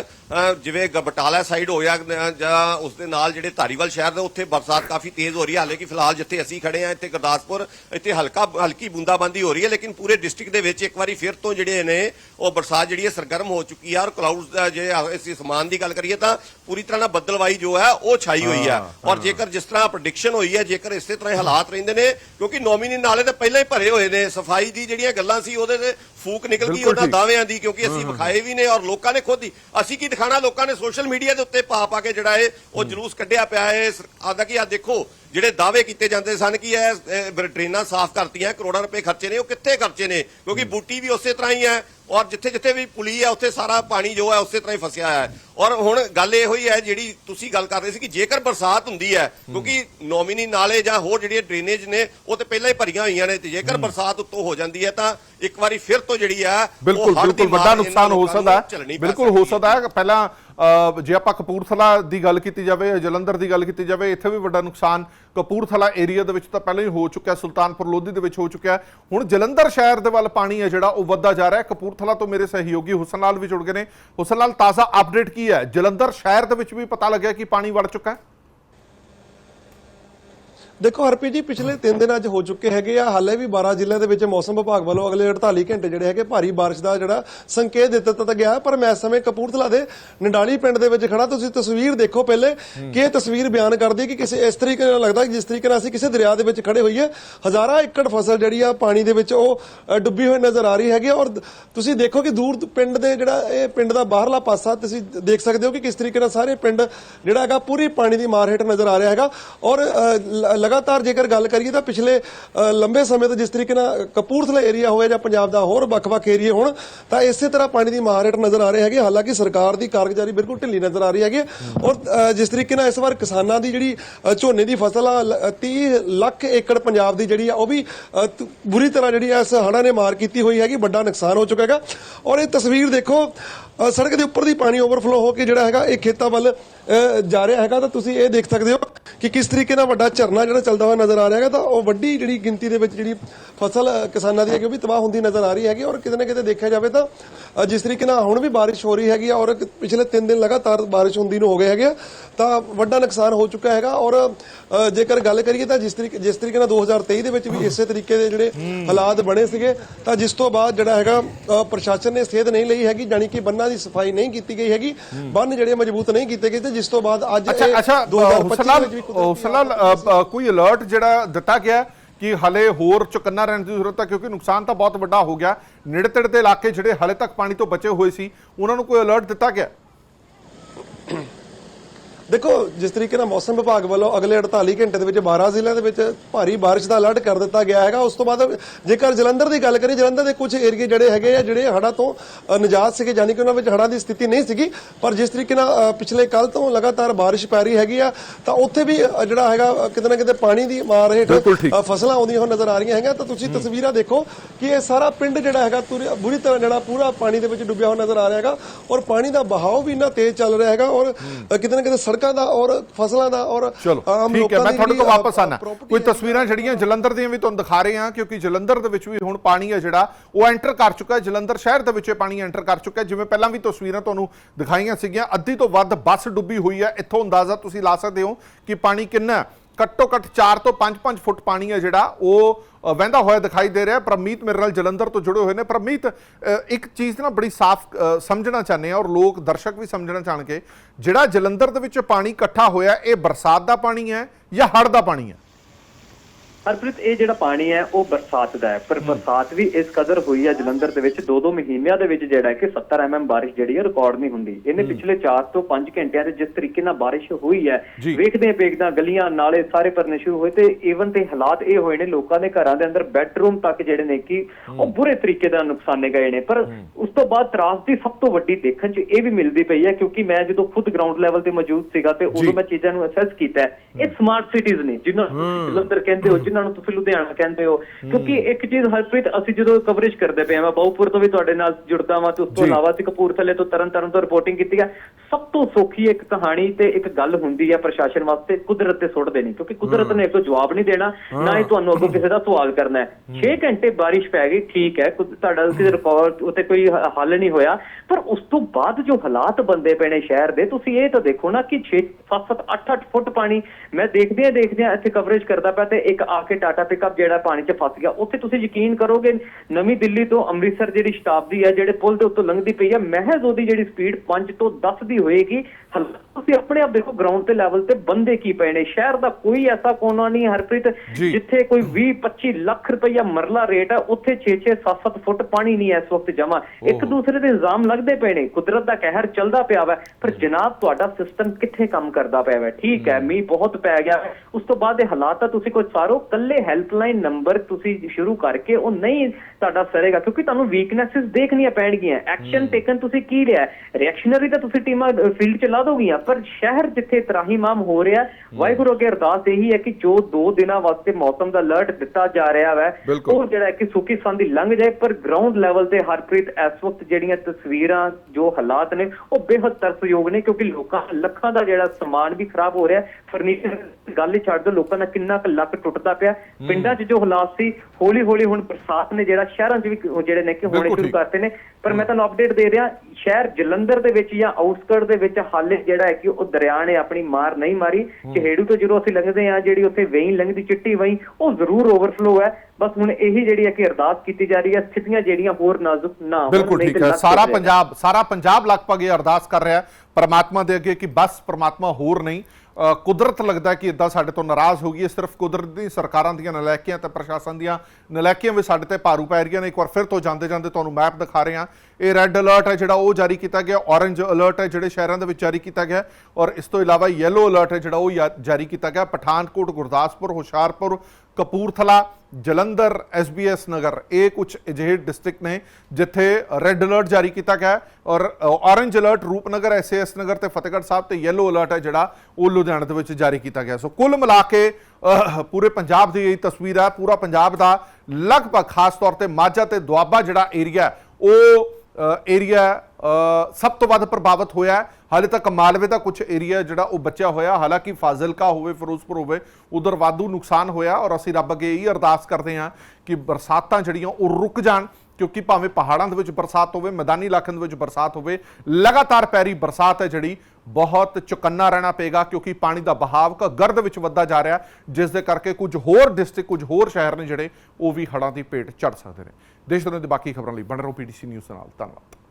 ਜਿਵੇਂ ਬਟਾਲਾ ਸਾਈਡ ਹੋਇਆ ਜਾਂ ਉਸ ਦੇ ਨਾਲ ਜਿਹੜੇ ਧਾਰੀਵਾਲ ਸ਼ਹਿਰ ਦੇ ਉੱਥੇ ਬਰਸਾਤ ਕਾਫੀ ਤੇਜ਼ ਹੋ ਰਹੀ ਹੈ। ਹਾਲੇ ਕਿ ਫਿਲਹਾਲ ਜਿੱਥੇ ਅਸੀਂ ਖੜੇ ਹਾਂ ਇੱਥੇ ਗੁਰਦਾਸਪੁਰ ਇੱਥੇ ਹਲਕਾ ਹਲਕੀ ਬੂੰਦਾਬਾਂਦੀ ਹੋ ਰਹੀ ਹੈ ਲੇਕਿਨ ਪੂਰੇ ਡਿਸਟ੍ਰਿਕਟ ਦੇ ਵਿੱਚ ਇੱਕ ਵਾਰੀ ਫਿਰ ਤੋਂ ਜਿਹੜੇ ਨੇ ਉਹ ਬਰਸਾਤ ਜਿਹੜੀ ਹੈ ਸਰਗਰਮ ਹੋ ਚੁੱਕੀ ਹੈ ਔਰ ਕਲਾਊਡਸ ਦਾ ਜੇ ਅਸੀਂ ਸਮਾਨ ਦੀ ਗੱਲ ਕਰੀਏ ਤਾਂ ਪੂਰੀ ਤਰ੍ਹਾਂ ਨਾਲ ਬੱਦਲਵਾਈ ਜੋ ਹੈ ਉਹ ਛਾਈ ਹੋਈ ਹੈ। ਔਰ ਜੇਕਰ ਜਿਸ ਤਰ੍ਹਾਂ ਪ੍ਰੈਡਿਕਸ਼ਨ ਹੋਈ ਹੈ ਜੇਕਰ ਇਸੇ ਤਰ੍ਹਾਂ ਹਾਲਾਤ ਰਹਿੰਦੇ ਨੇ ਕਿਉਂਕਿ ਨੋਮੀਨੀ ਨਾਲੇ ਤਾਂ ਪਹਿਲਾਂ ਹੀ ਭਰੇ ਹੋਏ ਨੇ ਸਫ਼ਾਈ ਦੀ ਜਿਹੜੀਆਂ ਗੱਲਾਂ ਸੀ ਉਹਦੇ ਤੇ ਫੂਕ ਨਿਕਲ ਗਈ ਉਹਨਾਂ। ਦਾਅਵਿਆਂ ਦੀ ਕਿਉਂਕਿ ਅਸੀਂ ਵਿਖਾਏ ਵੀ ਨੇ ਔਰ ਲੋਕਾਂ ਨੇ ਖੁਦ। ਹੀ ਅਸੀਂ ਕੀ ਦਿਖਾਣਾ ਲੋਕਾਂ ਨੇ ਸੋਸ਼ਲ ਮੀਡੀਆ ਦੇ ਉੱਤੇ ਪਾ ਪਾ ਕੇ ਜਿਹੜਾ ਹੈ ਉਹ ਜਲੂਸ ਕੱਢਿਆ ਪਿਆ ਹੈ। ਆਦਾ ਕੀ ਆ ਦੇਖੋ ਜਿਹੜੇ ਦਾਅਵੇ ਕੀਤੇ ਜਾਂਦੇ ਸਨ ਕਿ ਇਹ ਡਰੇਨਾਂ ਸਾਫ਼ ਕਰਤੀਆਂ ਕਰੋੜਾਂ ਰੁਪਏ ਖਰਚੇ ਨੇ ਉਹ ਕਿੱਥੇ ਖਰਚੇ ਨੇ? ਕਿਉਂਕਿ ਬੂਟੀ ਵੀ ਉਸੇ ਤਰ੍ਹਾਂ ਹੀ ਹੈ ਔਰ ਜਿੱਥੇ ਜਿੱਥੇ ਵੀ ਪੁਲੀ ਹੈ ਉੱਥੇ ਸਾਰਾ ਪਾਣੀ ਜੋ ਹੈ ਉਸੇ ਤਰ੍ਹਾਂ ਹੀ ਫਸਿਆ ਹੈ। ਔਰ ਹੁਣ ਗੱਲ ਇਹ ਹੋਈ ਹੈ ਜਿਹੜੀ ਤੁਸੀਂ ਗੱਲ ਕਰ ਰਹੇ ਸੀ ਕਿ ਜੇਕਰ ਬਰਸਾਤ ਹੁੰਦੀ ਹੈ ਕਿਉਂਕਿ ਨੋਮੀਨੀ ਨਾਲੇ ਜਾਂ ਹੋਰ ਜਿਹੜੀਆਂ ਡਰੇਨੇਜ ਨੇ ਉਹ ਤੇ ਪਹਿਲਾਂ ਹੀ ਭਰੀਆਂ ਹੋਈਆਂ ਨੇ ਤੇ ਜੇਕਰ ਬਰਸਾਤ ਉੱਤੋਂ ਹੋ ਜਾਂਦੀ ਹੈ ਤਾਂ ਇੱਕ ਵਾਰੀ ਫਿਰ ਤੋਂ ਜਿਹੜੀ ਹੈ ਉਹ ਬਿਲਕੁਲ ਬਿਲਕੁਲ ਵੱਡਾ ਨੁਕਸਾਨ ਹੋ ਸਕਦਾ ਬਿਲਕੁਲ ਹੋ ਸਕਦੀ ਪਹਿਲਾਂ ਜੇ ਆਪਾਂ ਕਪੂਰਥਲਾ ਦੀ ਗੱਲ ਕੀਤੀ ਜਾਵੇ ਜਲੰਧਰ ਦੀ ਗੱਲ ਕੀਤੀ ਜਾਵੇ ਇੱਥੇ ਵੀ ਵੱਡਾ ਨੁਕਸਾਨ ਕਪੂਰਥਲਾ ਏਰੀਆ ਦੇ ਵਿੱਚ ਤਾਂ ਪਹਿਲਾਂ ਹੀ ਹੋ ਚੁੱਕਿਆ ਸੁਲਤਾਨਪੁਰ ਲੋਧੀ ਦੇ ਵਿੱਚ ਹੋ ਚੁੱਕਿਆ ਹੁਣ ਜਲੰਧਰ ਸ਼ਹਿਰ ਦੇ ਵੱਲ ਪਾਣੀ ਹੈ ਜਿਹੜਾ ਉਹ ਵੱਧਦਾ ਜਾ ਰਿਹਾ ਹੈ। ਕਪੂਰਥਲਾ ਤੋਂ ਮੇਰੇ ਸਹਿਯੋਗੀ ਹੁਸਨ ਲਾਲ ਵੀ ਜੁੜ ਗਏ ਨੇ। ਹੁਸਨ ਲਾਲ ਤਾਜ਼ਾ ਅਪਡੇਟ ਕੀ ਹੈ? ਜਲੰਧਰ ਸ਼ਹਿਰ ਦੇ ਵਿੱਚ ਵੀ ਪਤਾ ਲੱਗਿਆ ਕਿ ਪਾਣੀ ਵੜ ਚੁੱਕਾ ਹੈ? ਦੇਖੋ ਹਰਪ੍ਰੀਤ ਜੀ, ਪਿਛਲੇ 3 ਦਿਨ ਅੱਜ ਹੋ ਚੁੱਕੇ ਹੈਗੇ ਆ। ਹਾਲੇ ਵੀ 12 ਜ਼ਿਲ੍ਹਿਆਂ ਦੇ ਵਿੱਚ ਮੌਸਮ ਵਿਭਾਗ ਵੱਲੋਂ ਅਗਲੇ 48 ਘੰਟੇ ਜਿਹੜੇ ਹੈਗੇ ਭਾਰੀ ਬਾਰਿਸ਼ ਦਾ ਜਿਹੜਾ ਸੰਕੇਤ ਦਿੱਤਾ ਦਿੱਤਾ ਗਿਆ। ਹੈ। ਪਰ ਮੈਂ ਇਸ ਸਮੇਂ ਕਪੂਰਥਲਾ ਦੇ ਨਡਾਲੀ ਪਿੰਡ ਦੇ ਵਿੱਚ ਖੜਾ ਤੁਸੀਂ ਤਸਵੀਰ ਦੇਖੋ ਪਹਿਲੇ ਕਿ ਇਹ ਤਸਵੀਰ ਬਿਆਨ ਕਰਦੀ ਹੈ ਕਿ ਕਿਸੇ ਇਸ ਤਰੀਕੇ ਨਾਲ ਲੱਗਦਾ ਕਿ ਜਿਸ ਤਰੀਕੇ ਨਾਲ ਅਸੀਂ ਕਿਸੇ ਦਰਿਆ ਦੇ ਵਿੱਚ ਖੜੇ ਹੋਈਏ, ਹਜ਼ਾਰਾਂ ਏਕੜ ਫਸਲ ਜਿਹੜੀ ਆ ਪਾਣੀ ਦੇ ਵਿੱਚ ਉਹ ਡੁੱਬੀ ਹੋਈ ਨਜ਼ਰ ਆ ਰਹੀ ਹੈਗੀ ਔਰ ਤੁਸੀਂ ਦੇਖੋ ਕਿ ਦੂਰ ਪਿੰਡ ਦੇ ਜਿਹੜਾ ਇਹ ਪਿੰਡ ਦਾ ਬਾਹਰਲਾ ਪਾਸਾ, ਤੁਸੀਂ ਦੇਖ ਸਕਦੇ ਹੋ ਕਿ ਕਿਸ ਤਰੀਕੇ ਨਾਲ ਸਾਰੇ ਪਿੰਡ ਜਿਹੜਾ ਹੈਗਾ ਪੂਰੀ ਪਾਣੀ ਦੀ ਮਾਰ ਹੇਠ ਨਜ਼ਰ ਆ ਰਿਹਾ ਹੈਗਾ। ਔਰ ਲਗਾਤਾਰ ਜੇਕਰ ਗੱਲ ਕਰੀਏ ਤਾਂ ਪਿਛਲੇ ਲੰਬੇ ਸਮੇਂ ਤੋਂ ਜਿਸ ਤਰੀਕੇ ਨਾਲ ਕਪੂਰਥਲਾ ਏਰੀਆ ਹੋਇਆ ਜਾਂ ਪੰਜਾਬ ਦਾ ਹੋਰ ਵੱਖ-ਵੱਖ ਏਰੀਆ ਹੋਣ, ਤਾਂ ਇਸੇ ਤਰ੍ਹਾਂ ਪਾਣੀ ਦੀ ਮਾਰ ਰੇਟ ਨਜ਼ਰ ਆ ਰਹੇ ਹੈਗੀ। ਹਾਲਾਂਕਿ ਸਰਕਾਰ ਦੀ ਕਾਰਗੁਜ਼ਾਰੀ ਬਿਲਕੁਲ ਢਿੱਲੀ ਨਜ਼ਰ ਆ ਰਹੀ ਹੈਗੀ। ਔਰ ਜਿਸ ਤਰੀਕੇ ਨਾਲ ਇਸ ਵਾਰ ਕਿਸਾਨਾਂ ਦੀ ਜਿਹੜੀ ਝੋਨੇ ਦੀ ਫਸਲ ਆ, ਲ- 30 ਲੱਖ ਏਕੜ ਪੰਜਾਬ ਦੀ ਜਿਹੜੀ ਆ, ਉਹ ਵੀ ਬੁਰੀ ਤਰ੍ਹਾਂ ਜਿਹੜੀ ਆ, ਇਸ ਹੜ੍ਹਾਂ ਨੇ ਮਾਰ ਕੀਤੀ ਹੋਈ ਹੈਗੀ। ਵੱਡਾ ਨੁਕਸਾਨ ਹੋ ਚੁੱਕਾ ਹੈਗਾ। ਔਰ ਇਹ ਤਸਵੀਰ ਦੇਖੋ ਸੜਕ ਦੇ ਉੱਪਰ ਦੀ ਪਾਣੀ ਓਵਰਫਲੋ ਹੋ ਕੇ ਜਿਹੜਾ ਹੈਗਾ ਇਹ ਖੇਤਾਂ ਵੱਲ ਜਾ ਰਿਹਾ ਹੈਗਾ ਤਾਂ ਤੁਸੀਂ ਇਹ ਦੇਖ ਸਕਦੇ ਹੋ ਕਿ ਕਿਸ ਤਰੀਕੇ ਨਾਲ ਵੱਡਾ ਝਰਨਾ ਜਿਹੜਾ ਚੱਲਦਾ ਹੋਇਆ ਨਜ਼ਰ ਆ ਰਿਹਾ ਹੈਗਾ ਤਾਂ ਉਹ ਵੱਡੀ ਜਿਹੜੀ ਗਿਣਤੀ ਦੇ ਵਿੱਚ ਜਿਹੜੀ ਫਸਲ ਕਿਸਾਨਾਂ ਦੀ ਹੈਗੀ ਉਹ ਵੀ ਤਬਾਹ ਹੁੰਦੀ ਨਜ਼ਰ ਆ ਰਹੀ ਹੈਗੀ ਔਰ ਕਿਤੇ ਨਾ ਕਿਤੇ ਦੇਖਿਆ ਜਾਵੇ ਤਾਂ ਜਿਸ ਤਰੀਕੇ ਨਾਲ ਹੁਣ ਵੀ ਬਾਰਿਸ਼ ਹੋ ਰਹੀ ਹੈਗੀ ਆ ਔਰ ਪਿਛਲੇ 3 ਦਿਨ ਲਗਾਤਾਰ ਬਾਰਿਸ਼ ਹੁੰਦੀ ਨੂੰ ਹੋ ਗਏ ਹੈਗੇ ਤਾਂ ਵੱਡਾ ਨੁਕਸਾਨ ਹੋ ਚੁੱਕਾ ਹੈਗਾ ਔਰ ਜੇਕਰ ਗੱਲ ਕਰੀਏ ਤਾਂ ਜਿਸ ਤਰੀਕੇ ਜਿਸ ਤਰੀਕੇ ਨਾਲ 2023 ਦੇ ਵਿੱਚ ਵੀ ਇਸੇ ਤਰੀਕੇ ਦੇ ਜਿਹੜੇ ਹਾਲਾਤ ਬਣੇ ਸੀਗੇ ਤਾਂ ਜਿਸ ਤੋਂ ਬਾਅਦ ਜਿਹੜਾ ਹੈਗਾ ਪ੍ਰਸ਼ਾਸਨ ਨੇ ਸੇਧ ਨਹੀਂ ਲਈ ਹੈਗੀ ਜਾਨੀ ਕਿ ਬੰਨਾਂ ਦੀ ਸਫ਼ਾਈ ਨਹੀਂ ਕੀਤੀ ਗਈ ਹੈਗੀ ਬੰਨ ਜਿਹੜੇ ਮਜ਼ਬੂਤ ਨਹੀਂ ਕੀਤੇ ਗਏ ਤੇ ਜਿਸ ਤੋਂ ਬਾਅਦ ਅੱਜ ਇਹ ਅੱਛਾ 2025 ਹੁਸਨਾਲ ਦੇ ਵਿੱਚ ਵੀ ਕੋਈ ਅਲਰਟ ਜਿਹੜਾ ਦਿੱਤਾ ਗਿਆ ਕਿ ਹਲੇ ਹੋਰ ਚੁਕੰਨਾ ਰਹਿਣ ਦੀ ਜ਼ਰੂਰਤ ਹੈ ਕਿਉਂਕਿ ਨੁਕਸਾਨ ਤਾਂ ਬਹੁਤ ਵੱਡਾ ਹੋ ਗਿਆ। ਨੇੜੇ ਤੇੜੇ ਦੇ ਇਲਾਕੇ ਜਿਹੜੇ ਹਲੇ ਤੱਕ ਪਾਣੀ ਤੋਂ ਬਚੇ ਹੋਏ ਸੀ ਉਹਨਾਂ ਨੂੰ ਕੋਈ ਅਲਰਟ ਦਿੱਤਾ ਗਿਆ ਦੇਖੋ ਜਿਸ ਤਰੀਕੇ ਨਾਲ ਮੌਸਮ ਵਿਭਾਗ ਵੱਲੋਂ ਅਗਲੇ 48 ਘੰਟੇ ਦੇ ਵਿੱਚ 12 ਜ਼ਿਲ੍ਹਿਆਂ ਦੇ ਵਿੱਚ ਭਾਰੀ ਬਾਰਿਸ਼ ਦਾ ਅਲਰਟ ਕਰ ਦਿੱਤਾ ਗਿਆ ਹੈਗਾ ਉਸ ਤੋਂ ਬਾਅਦ ਜੇਕਰ ਜਲੰਧਰ ਦੀ ਗੱਲ ਕਰੀਏ ਜਲੰਧਰ ਦੇ ਕੁਝ ਏਰੀਏ ਜਿਹੜੇ ਹੈਗੇ ਆ ਜਿਹੜੇ ਹੜ੍ਹਾਂ ਤੋਂ ਨਿਜਾਤ ਸੀਗੇ ਯਾਨੀ ਕਿ ਉਹਨਾਂ ਵਿੱਚ ਹੜ੍ਹਾਂ ਦੀ ਸਥਿਤੀ ਨਹੀਂ ਸੀਗੀ ਪਰ ਜਿਸ ਤਰੀਕੇ ਨਾਲ ਪਿਛਲੇ ਕੱਲ ਤੋਂ ਲਗਾਤਾਰ ਬਾਰਿਸ਼ ਪੈ ਰਹੀ ਹੈਗੀ ਆ ਤਾਂ ਉੱਥੇ ਵੀ ਜਿਹੜਾ ਹੈਗਾ ਕਿਤੇ ਨਾ ਕਿਤੇ ਪਾਣੀ ਦੀ ਮਾਰ ਹੇਠ। ਅ, ਫਸਲਾਂ ਆਉਂਦੀਆਂ ਹੋਈਆਂ ਨਜ਼ਰ ਆ ਰਹੀਆਂ ਹੈਗੀਆਂ ਤਾਂ ਤੁਸੀਂ ਤਸਵੀਰਾਂ ਦੇਖੋ ਕਿ ਇਹ ਸਾਰਾ ਪਿੰਡ ਜਿਹੜਾ ਹੈਗਾ ਪੂਰੀ- ਬੁਰੀ ਤਰ੍ਹਾਂ ਜਿਹੜਾ ਪੂਰਾ ਪਾਣੀ ਦੇ ਵਿੱਚ ਡੁੱਬਿਆ ਹੋਇਆ ਨਜ਼ਰ ਆ ਰਿਹਾ ਹੈਗਾ ਔਰ ਪਾਣੀ ਦਾ ਬਹਾਅ ਵੀ ਇੰਨਾ ਤੇਜ਼ ਚੱਲ ਰਿਹਾ ਹੈਗਾ ਔਰ ਕਿਤੇ ਨਾ ਕਿਤੇ ਸੜਕਾਂ ਦਾ ਔਰ ਫਸਲਾਂ ਦਾ ਔਰ ਆਮ ਠੀਕ ਹੈ ਲੋਕਾਂ ਮੈਂ ਦੀ ਤੁਹਾਡੇ ਜਿਹੜੀ, ਕੋਲ ਵਾਪਸ ਆਣਾ ਕੋਈ ਤਸਵੀਰਾਂ ਜਿਹੜੀਆਂ ਜਲੰਧਰ ਦੀਆਂ ਵੀ ਤੁਹਾਨੂੰ ਦਿਖਾ ਰਹੇ ਹਾਂ ਕਿਉਂਕਿ ਜਲੰਧਰ ਦੇ ਵਿੱਚ ਵੀ ਹੁਣ ਪਾਣੀ ਹੈ ਜਿਹੜਾ ਉਹ ਐਂਟਰ ਕਰ ਚੁੱਕਾ ਹੈ। ਜਲੰਧਰ ਸ਼ਹਿਰ ਦੇ ਵਿੱਚ ਇਹ ਪਾਣੀ ਐਂਟਰ ਕਰ ਚੁੱਕਾ ਹੈ। ਜਿਵੇਂ ਪਹਿਲਾਂ ਵੀ ਤਸਵੀਰਾਂ ਤੁਹਾਨੂੰ ਦਿਖਾਈਆਂ ਸੀਗੀਆਂ ਅੱਧੀ ਤੋਂ ਵੱਧ ਬੱਸ ਡੁੱਬੀ ਹੋਈ ਹੈ। ਇੱਥੋਂ ਅੰਦਾਜ਼ਾ ਤੁਸੀਂ ਲਾ ਸਕਦੇ ਹੋ ਕਿ ਪਾਣੀ ਕਿੰਨਾ। ਘੱਟੋ ਘੱਟ 4 ਤੋਂ 5-5 ਫੁੱਟ ਪਾਣੀ ਹੈ ਜਿਹੜਾ ਉਹ ਵਹਿੰਦਾ ਹੋਇਆ ਦਿਖਾਈ ਦੇ ਰਿਹਾ ਪ੍ਰਮੀਤ ਮੇਰੇ ਨਾਲ ਜਲੰਧਰ ਤੋਂ ਜੁੜੇ ਹੋਏ ਨੇ। ਪ੍ਰਮੀਤ ਇੱਕ ਚੀਜ਼ ਨਾ ਬੜੀ ਸਾਫ਼ ਸਮਝਣਾ ਚਾਹੁੰਦੇ ਆ ਔਰ ਲੋਕ ਦਰਸ਼ਕ ਵੀ ਸਮਝਣਾ ਚਾਹਣਗੇ। ਜਿਹੜਾ ਜਲੰਧਰ ਦੇ ਵਿੱਚ ਪਾਣੀ ਇਕੱਠਾ ਹੋਇਆ, ਇਹ ਬਰਸਾਤ ਦਾ ਪਾਣੀ ਹੈ ਜਾਂ ਹੜ੍ਹ ਦਾ ਪਾਣੀ ਹੈ? ਹਰਪ੍ਰੀਤ ਇਹ ਜਿਹੜਾ ਪਾਣੀ ਹੈ ਉਹ ਬਰਸਾਤ ਦਾ ਹੈ। ਪਰ ਬਰਸਾਤ ਵੀ ਇਸ ਕਦਰ ਹੋਈ ਹੈ ਜਲੰਧਰ ਦੇ ਵਿੱਚ। 2-2 ਮਹੀਨਿਆਂ ਦੇ ਵਿੱਚ ਜਿਹੜਾ ਕਿ 70 ਐਮਐਮ ਬਾਰਿਸ਼ ਜਿਹੜੀ ਹੈ ਰਿਕਾਰਡ ਨਹੀਂ ਹੁੰਦੀ। ਇਹਨੇ ਪਿਛਲੇ 4 ਤੋਂ 5 ਘੰਟਿਆਂ ਦੇ ਜਿਸ ਤਰੀਕੇ ਨਾਲ ਬਾਰਿਸ਼ ਹੋਈ ਹੈ। ਵੇਖਦੇ ਵੇਖਦਾ ਗਲੀਆਂ ਨਾਲੇ ਸਾਰੇ ਭਰਨੇ ਸ਼ੁਰੂ ਹੋਏ ਤੇ ਈਵਨ ਤੇ ਹਾਲਾਤ ਇਹ ਹੋਏ ਨੇ ਲੋਕਾਂ ਦੇ ਘਰਾਂ ਦੇ ਅੰਦਰ ਬੈੱਡਰੂਮ ਤੱਕ ਜਿਹੜੇ ਨੇ ਕਿ ਉਹ ਬੁਰੇ ਤਰੀਕੇ ਨਾਲ ਨੁਕਸਾਨੇ ਗਏ ਨੇ। ਪਰ ਉਸ ਤੋਂ ਬਾਅਦ ਤਰਾਸਦੀ ਸਭ ਤੋਂ ਵੱਡੀ ਦੇਖਣ 'ਚ ਇਹ ਵੀ ਮਿਲਦੀ ਪਈ ਹੈ ਕਿਉਂਕਿ ਮੈਂ ਜਦੋਂ ਖੁਦ ਗਰਾਊਂਡ ਲੈਵਲ ਤੇ ਮੌਜੂਦ ਸੀਗਾ ਤੇ। ਉਦੋਂ ਮੈਂ ਚੀਜ਼ਾਂ ਨੂੰ ਅਸੈਸ ਕੀਤਾ। ਇਹ ਸਮਾਰਟ ਸਿਟੀਜ਼ ਨੇ ਜਿਨ੍ਹਾਂ ਜਲੰਧਰ ਕਹਿੰਦੇ ਹੋ ਜਿਨ੍ਹਾਂ ਨੂੰ ਤੁਸੀਂ ਲੁਧਿਆਣਾ ਕਹਿੰਦੇ ਹੋ। ਕਿਉਂਕਿ ਇੱਕ ਚੀਜ਼ ਹਰਪ੍ਰੀਤ ਅਸੀਂ ਜਦੋਂ ਕਵਰੇਜ ਕਰਦੇ ਪਏ ਹਾਂ ਬਾਉਪੁਰ ਤੋਂ ਵੀ ਤੁਹਾਡੇ ਨਾਲ ਜੁੜਦਾ ਵਾਂ ਤੇ ਉਸ ਤੋਂ। ਇਲਾਵਾ ਅਸੀਂ ਕਪੂਰਥਲੇ ਤੋਂ ਤਰਨ ਤਾਰਨ ਤੋਂ ਰਿਪੋਰਟਿੰਗ ਕੀਤੀ ਹੈ ਸਭ ਤੋਂ ਸੌਖੀ ਇੱਕ ਕਹਾਣੀ ਤੇ ਇੱਕ ਗੱਲ ਹੁੰਦੀ ਹੈ ਪ੍ਰਸ਼ਾਸਨ ਵਾਸਤੇ ਕੁਦਰਤ ਤੇ ਸੁੱਟ ਦੇਣੀ ਕਿਉਂਕਿ ਕੁਦਰਤ ਨੇ ਅੱਗੋਂ ਜਵਾਬ ਨਹੀਂ ਦੇਣਾ ਨਾ ਹੀ ਤੁਹਾਨੂੰ ਅੱਗੋਂ ਕਿਸੇ ਦਾ ਸਵਾਲ ਕਰਨਾ ਹੈ। 6 ਘੰਟੇ ਬਾਰਿਸ਼ ਪੈ ਗਈ ਠੀਕ ਹੈ ਤੁਹਾਡਾ ਕਿਸੇ ਰਿਕਾਰਡ ਉੱਤੇ ਕੋਈ ਹੱਲ ਨਹੀਂ ਹੋਇਆ। ਪਰ ਉਸ ਤੋਂ ਬਾਅਦ ਜੋ ਹਾਲਾਤ ਬੰਦੇ ਪਏ ਨੇ ਸ਼ਹਿਰ ਦੇ ਤੁਸੀਂ ਇਹ ਤਾਂ ਦੇਖੋ ਨਾ ਕਿ 6 7 7 8 8 ਫੁੱਟ ਪਾਣੀ ਮੈਂ ਦੇਖਦਿਆਂ ਦੇਖਦਿਆਂ ਇੱਥੇ ਕਵਰੇਜ ਕਰਦਾ ਪਿਆ ਤੇ ਇੱਕ ਆ ਕੇ ਟਾਟਾ ਪਿਕਅਪ ਜਿਹੜਾ ਪਾਣੀ 'ਚ ਫਸ ਗਿਆ, ਉੱਥੇ ਤੁਸੀਂ ਯਕੀਨ ਕਰੋਗੇ, ਨਵੀਂ ਦਿੱਲੀ ਤੋਂ ਅੰਮ੍ਰਿਤਸਰ ਜਿਹੜੀ ਸ਼ਤਾਬਦੀ ਹੈ, ਜਿਹੜੇ ਪੁਲ ਦੇ ਉੱਤੋਂ ਲੰਘਦੀ ਪਈ ਹੈ, ਮਹਿਜ਼ ਉਹਦੀ ਜਿਹੜੀ ਸਪੀਡ 5 ਤੋਂ 10 ਦੀ ਹੋਏਗੀ ਹਾਲਾਤ ਤੁਸੀਂ ਆਪਣੇ ਆਪ ਦੇਖੋ ਗਰਾਊਂਡ ਤੇ ਲੈਵਲ ਤੇ ਬੰਦੇ ਕੀ ਪਏ ਨੇ? ਸ਼ਹਿਰ ਦਾ ਕੋਈ ਐਸਾ ਕੋਨਾ ਨਹੀਂ ਹਰਪ੍ਰੀਤ। ਜਿੱਥੇ ਕੋਈ 20 25 ਲੱਖ ਰੁਪਈਆ ਮਰਲਾ ਰੇਟ ਹੈ ਉੱਥੇ 6 6 7 7 ਫੁੱਟ ਪਾਣੀ ਨਹੀਂ ਇਸ ਵਕਤ ਜਮਾ ਇੱਕ ਦੂਸਰੇ ਦੇ ਇਲਜ਼ਾਮ ਲੱਗਦੇ ਪਏ ਨੇ। ਕੁਦਰਤ ਦਾ ਕਹਿਰ ਚੱਲਦਾ ਪਿਆ ਵਾ ਪਰ ਜਨਾਬ ਤੁਹਾਡਾ ਸਿਸਟਮ ਕਿੱਥੇ ਕੰਮ ਕਰਦਾ ਪਿਆ ਵਾ? ਠੀਕ ਹੈ ਮੀਂਹ ਬਹੁਤ ਪੈ ਗਿਆ। ਉਸ ਤੋਂ ਬਾਅਦ ਦੇ ਹਾਲਾਤ ਤਾਂ ਤੁਸੀਂ ਕੁਝ ਸਾਰੋ ਕੱਲੇ ਹੈਲਪਲਾਈਨ ਨੰਬਰ ਤੁਸੀਂ ਸ਼ੁਰੂ ਕਰਕੇ ਉਹ ਨਹੀਂ ਤੁਹਾਡਾ ਸਰੇਗਾ ਕਿਉਂਕਿ ਤੁਹਾਨੂੰ ਵੀਕਨੈਸਸ ਦੇਖਣੀਆਂ ਪੈਣਗੀਆਂ। ਐਕਸ਼ਨ ਟੇਕਨ ਤੁਸੀਂ ਕੀ ਲਿਆ? ਰਿਐਕਸ਼ਨਰੀ ਤਾਂ ਤੁਸੀਂ ਟੀਮਾਂ ਫੀਲਡ ਚ ਲਾ ਦੋਗੀਆਂ। ਪਰ ਸ਼ਹਿਰ ਜਿੱਥੇ ਤਰਾਹੀਮਾਮ ਹੋ ਰਿਹਾ ਵਾਹਿਗੁਰੂ ਅੱਗੇ ਅਰਦਾਸ ਇਹੀ ਹੈ ਕਿ ਜੋ 2 ਦਿਨਾਂ ਵਾਸਤੇ ਮੌਸਮ ਦਾ ਅਲਰਟ ਦਿੱਤਾ ਜਾ ਰਿਹਾ ਹੈ। ਉਹ ਜਿਹੜਾ ਕਿ ਸੁੱਕੀ ਸੰਦੀ ਲੰਘ ਜਾਏ ਪਰ ਗਰਾਊਂਡ ਲੈਵਲ ਤੇ ਹਰਪ੍ਰੀਤ ਇਸ ਵਕਤ ਜਿਹੜੀਆਂ ਤਸਵੀਰਾਂ ਜੋ ਹਾਲਾਤ ਨੇ ਉਹ ਬੇਹੱਦ ਤਰਸਯੋਗ ਨੇ ਕਿਉਂਕਿ ਲੋਕਾਂ ਲੱਖਾਂ ਦਾ ਜਿਹੜਾ ਸਮਾਨ ਵੀ ਖਰਾਬ ਹੋ ਰਿਹਾ ਫਰਨੀਚਰ ਗੱਲ ਹੀ ਛੱਡ ਦਿਓ ਲੋਕਾਂ ਦਾ ਕਿੰਨਾ ਕੁ ਲੱਕ ਟੁੱਟਦਾ ਪਿਆ ਪਿੰਡਾਂ 'ਚ ਜੋ ਹਾਲਾਤ ਸੀ ਹੌਲੀ ਹੌਲੀ ਹੁਣ ਬਰਸਾਤ ਨੇ ਜਿਹੜਾ ਸ਼ਹਿਰਾਂ 'ਚ ਵੀ ਜਿਹੜੇ ਨੇ ਕਿ ਹੋਣੇ ਸ਼ੁਰੂ। ਕਰਤੇ ਨੇ ਪਰ ਮੈਂ ਤੁਹਾਨੂੰ ਅਪਡੇਟ ਦੇ ਰਿਹਾ ਸ਼ਹਿਰ ਜਲੰਧਰ ਦੇ ਵਿੱਚ ਜਾਂ ਆਊਟਸਕਰਟ ਦੇ ਵਿੱਚ ਹਾਲੇ ਜਿਹੜਾ ਹੈ ਕਿ ਉਹ ਦਰਿਆ ਨੇ ਆਪਣੀ ਮਾਰ ਨਹੀਂ ਮਾਰੀ। ਚਿਹੜੂ ਤੋਂ ਜਦੋਂ ਅਸੀਂ ਲੰਘਦੇ ਆ ਜਿਹੜੀ ਉੱਥੇ ਵੇਈ ਲੰਘਦੀ ਚਿੱਟੀ ਵਈ ਉਹ ਜ਼ਰੂਰ ਓਵਰਫਲੋ ਹੈ। ਬਸ ਹੁਣ ਇਹੀ ਜਿਹੜੀ ਹੈ ਕਿ ਅਰਦਾਸ ਕੀਤੀ ਜਾ ਰਹੀ ਹੈ ਸਥਿਤੀਆਂ ਜਿਹੜੀਆਂ ਹੋਰ ਨਾਜ਼ੁਕ ਨਾ ਹੋਣ, ਬਿਲਕੁਲ ਠੀਕ ਹੈ। ਸਾਰਾ। ਪੰਜਾਬ ਸਾਰਾ ਪੰਜਾਬ ਲਗਭਗ ਇਹ ਅਰਦਾਸ ਕਰ ਰਿਹਾ ਹੈ। ਪਰਮਾਤਮਾ ਦੇ ਅੱਗੇ ਕਿ ਬਸ ਪਰਮਾਤਮਾ ਹੋਰ ਨਹੀਂ। ਕੁਦਰਤ ਲੱਗਦਾ ਕਿ ਇਦਾਂ ਸਾਡੇ ਤੋਂ ਨਾਰਾਜ਼ ਹੋ ਗਈ ਹੈ। ਸਿਰਫ ਕੁਦਰਤ ਦੀ ਸਰਕਾਰਾਂ ਦੀਆਂ ਨਲਾਇਕੀਆਂ ਤੇ ਪ੍ਰਸ਼ਾਸਨ ਦੀਆਂ ਨਲਾਇਕੀਆਂ ਵੀ ਸਾਡੇ ਤੇ ਭਾਰੂ ਪੈ ਰਹੀਆਂ ਨੇ। ਇੱਕ ਵਾਰ ਫਿਰ ਤੋਂ ਜਾਂਦੇ ਜਾਂਦੇ ਤੁਹਾਨੂੰ ਮੈਪ ਦਿਖਾ ਰਹੇ ਹਾਂ। ਇਹ ਰੈੱਡ ਅਲਰਟ ਹੈ ਜਿਹੜਾ ਉਹ ਜਾਰੀ ਕੀਤਾ ਗਿਆ। ਔਰੇਂਜ ਅਲਰਟ ਹੈ ਜਿਹੜੇ ਸ਼ਹਿਰਾਂ ਦੇ ਵਿੱਚ ਜਾਰੀ ਕੀਤਾ ਗਿਆ। ਔਰ ਇਸ ਤੋਂ ਇਲਾਵਾ ਯੈਲੋ ਅਲਰਟ ਹੈ ਜਿਹੜਾ ਉਹ ਯਾ- ਜਾਰੀ ਕੀਤਾ ਗਿਆ। ਪਠਾਨਕੋਟ, ਗੁਰਦਾਸਪੁਰ, ਹੁਸ਼ਿਆਰਪੁਰ ਕਪੂਰਥਲਾ, ਜਲੰਧਰ ਐਸਬੀਐਸ ਨਗਰ, ਇਹ ਕੁਝ ਅਜਿਹੇ ਡਿਸਟ੍ਰਿਕਟ ਨੇ ਜਿੱਥੇ ਰੈੱਡ ਅਲਰਟ ਜਾਰੀ ਕੀਤਾ ਗਿਆ ਹੈ ਔਰ orange alert Rupnagar S S Nagar ਤੇ ਫਤਿਹਗੜ੍ਹ ਸਾਹਿਬ ਤੇ ਯੈਲੋ ਅਲਰਟ ਹੈ ਜਿਹੜਾ ਉਹ ਲੁਧਿਆਣਾ ਦੇ ਵਿੱਚ ਜਾਰੀ ਕੀਤਾ ਗਿਆ ਸੋ ਕੁੱਲ ਮਿਲਾ ਕੇ ਪੂਰੇ ਪੰਜਾਬ ਦੀ ਇਹ ਤਸਵੀਰ ਹੈ, ਪੂਰਾ ਪੰਜਾਬ ਦਾ ਲਗਭਗ ਖਾਸ ਤੌਰ ਤੇ ਮਾਝਾ ਤੇ ਦੁਆਬਾ ਜਿਹੜਾ ਏਰੀਆ ਉਹ ਏਰੀਆ ਸਭ ਤੋਂ ਵੱਧ ਪ੍ਰਭਾਵਿਤ ਹੋਇਆ ਹਾਲੇ ਤੱਕ ਮਾਲਵੇ ਦਾ ਕੁਝ ਏਰੀਆ ਜਿਹੜਾ ਉਹ ਬਚਿਆ ਹੋਇਆ, ਹਾਲਾਂਕਿ ਫਾਜ਼ਿਲਕਾ ਹੋਵੇ, ਫਿਰੋਜ਼ਪੁਰ ਹੋਵੇ, ਉਧਰ ਵਾਧੂ ਨੁਕਸਾਨ ਹੋਇਆ ਔਰ ਅਸੀਂ ਰੱਬ ਅੱਗੇ ਇਹ ਅਰਦਾਸ ਕਰਦੇ ਹਾਂ ਕਿ ਬਰਸਾਤਾਂ ਜਿਹੜੀਆਂ ਉਹ ਰੁਕ ਜਾਣ, ਕਿਉਂਕਿ ਭਾਵੇਂ ਪਹਾੜਾਂ ਦੇ ਵਿੱਚ ਬਰਸਾਤ ਹੋਵੇ, ਮੈਦਾਨੀ ਇਲਾਕਿਆਂ ਦੇ ਵਿੱਚ ਬਰਸਾਤ ਹੋਵੇ, ਲਗਾਤਾਰ ਪੈਰੀ ਬਰਸਾਤ ਹੈ ਜਿਹੜੀ, ਬਹੁਤ ਚੁਕੰਨਾ ਰਹਿਣਾ ਪਏਗਾ, ਕਿਉਂਕਿ ਪਾਣੀ ਦਾ ਬਹਾਵ ਘੱਗਰ ਗਰਦ ਵਿੱਚ ਵੱਧਦਾ ਜਾ ਰਿਹਾ ਜਿਸ ਦੇ ਕਰਕੇ ਕੁਝ ਹੋਰ ਡਿਸਟ੍ਰਿਕਟ ਕੁਝ ਹੋਰ ਸ਼ਹਿਰ ਨੇ ਜਿਹੜੇ ਉਹ ਵੀ ਹੜ੍ਹਾਂ ਦੀ ਭੇਟ ਚੜ ਸਕਦੇ ਨੇ। ਦੇਸ਼ ਦੁਨੀਆ ਦੀ ਬਾਕੀ ਖਬਰਾਂ ਲਈ ਬਣ ਰਹੋ ਪੀਟੀਸੀ ਨਿਊਜ਼ ਦੇ ਨਾਲ। ਧੰਨਵਾਦ।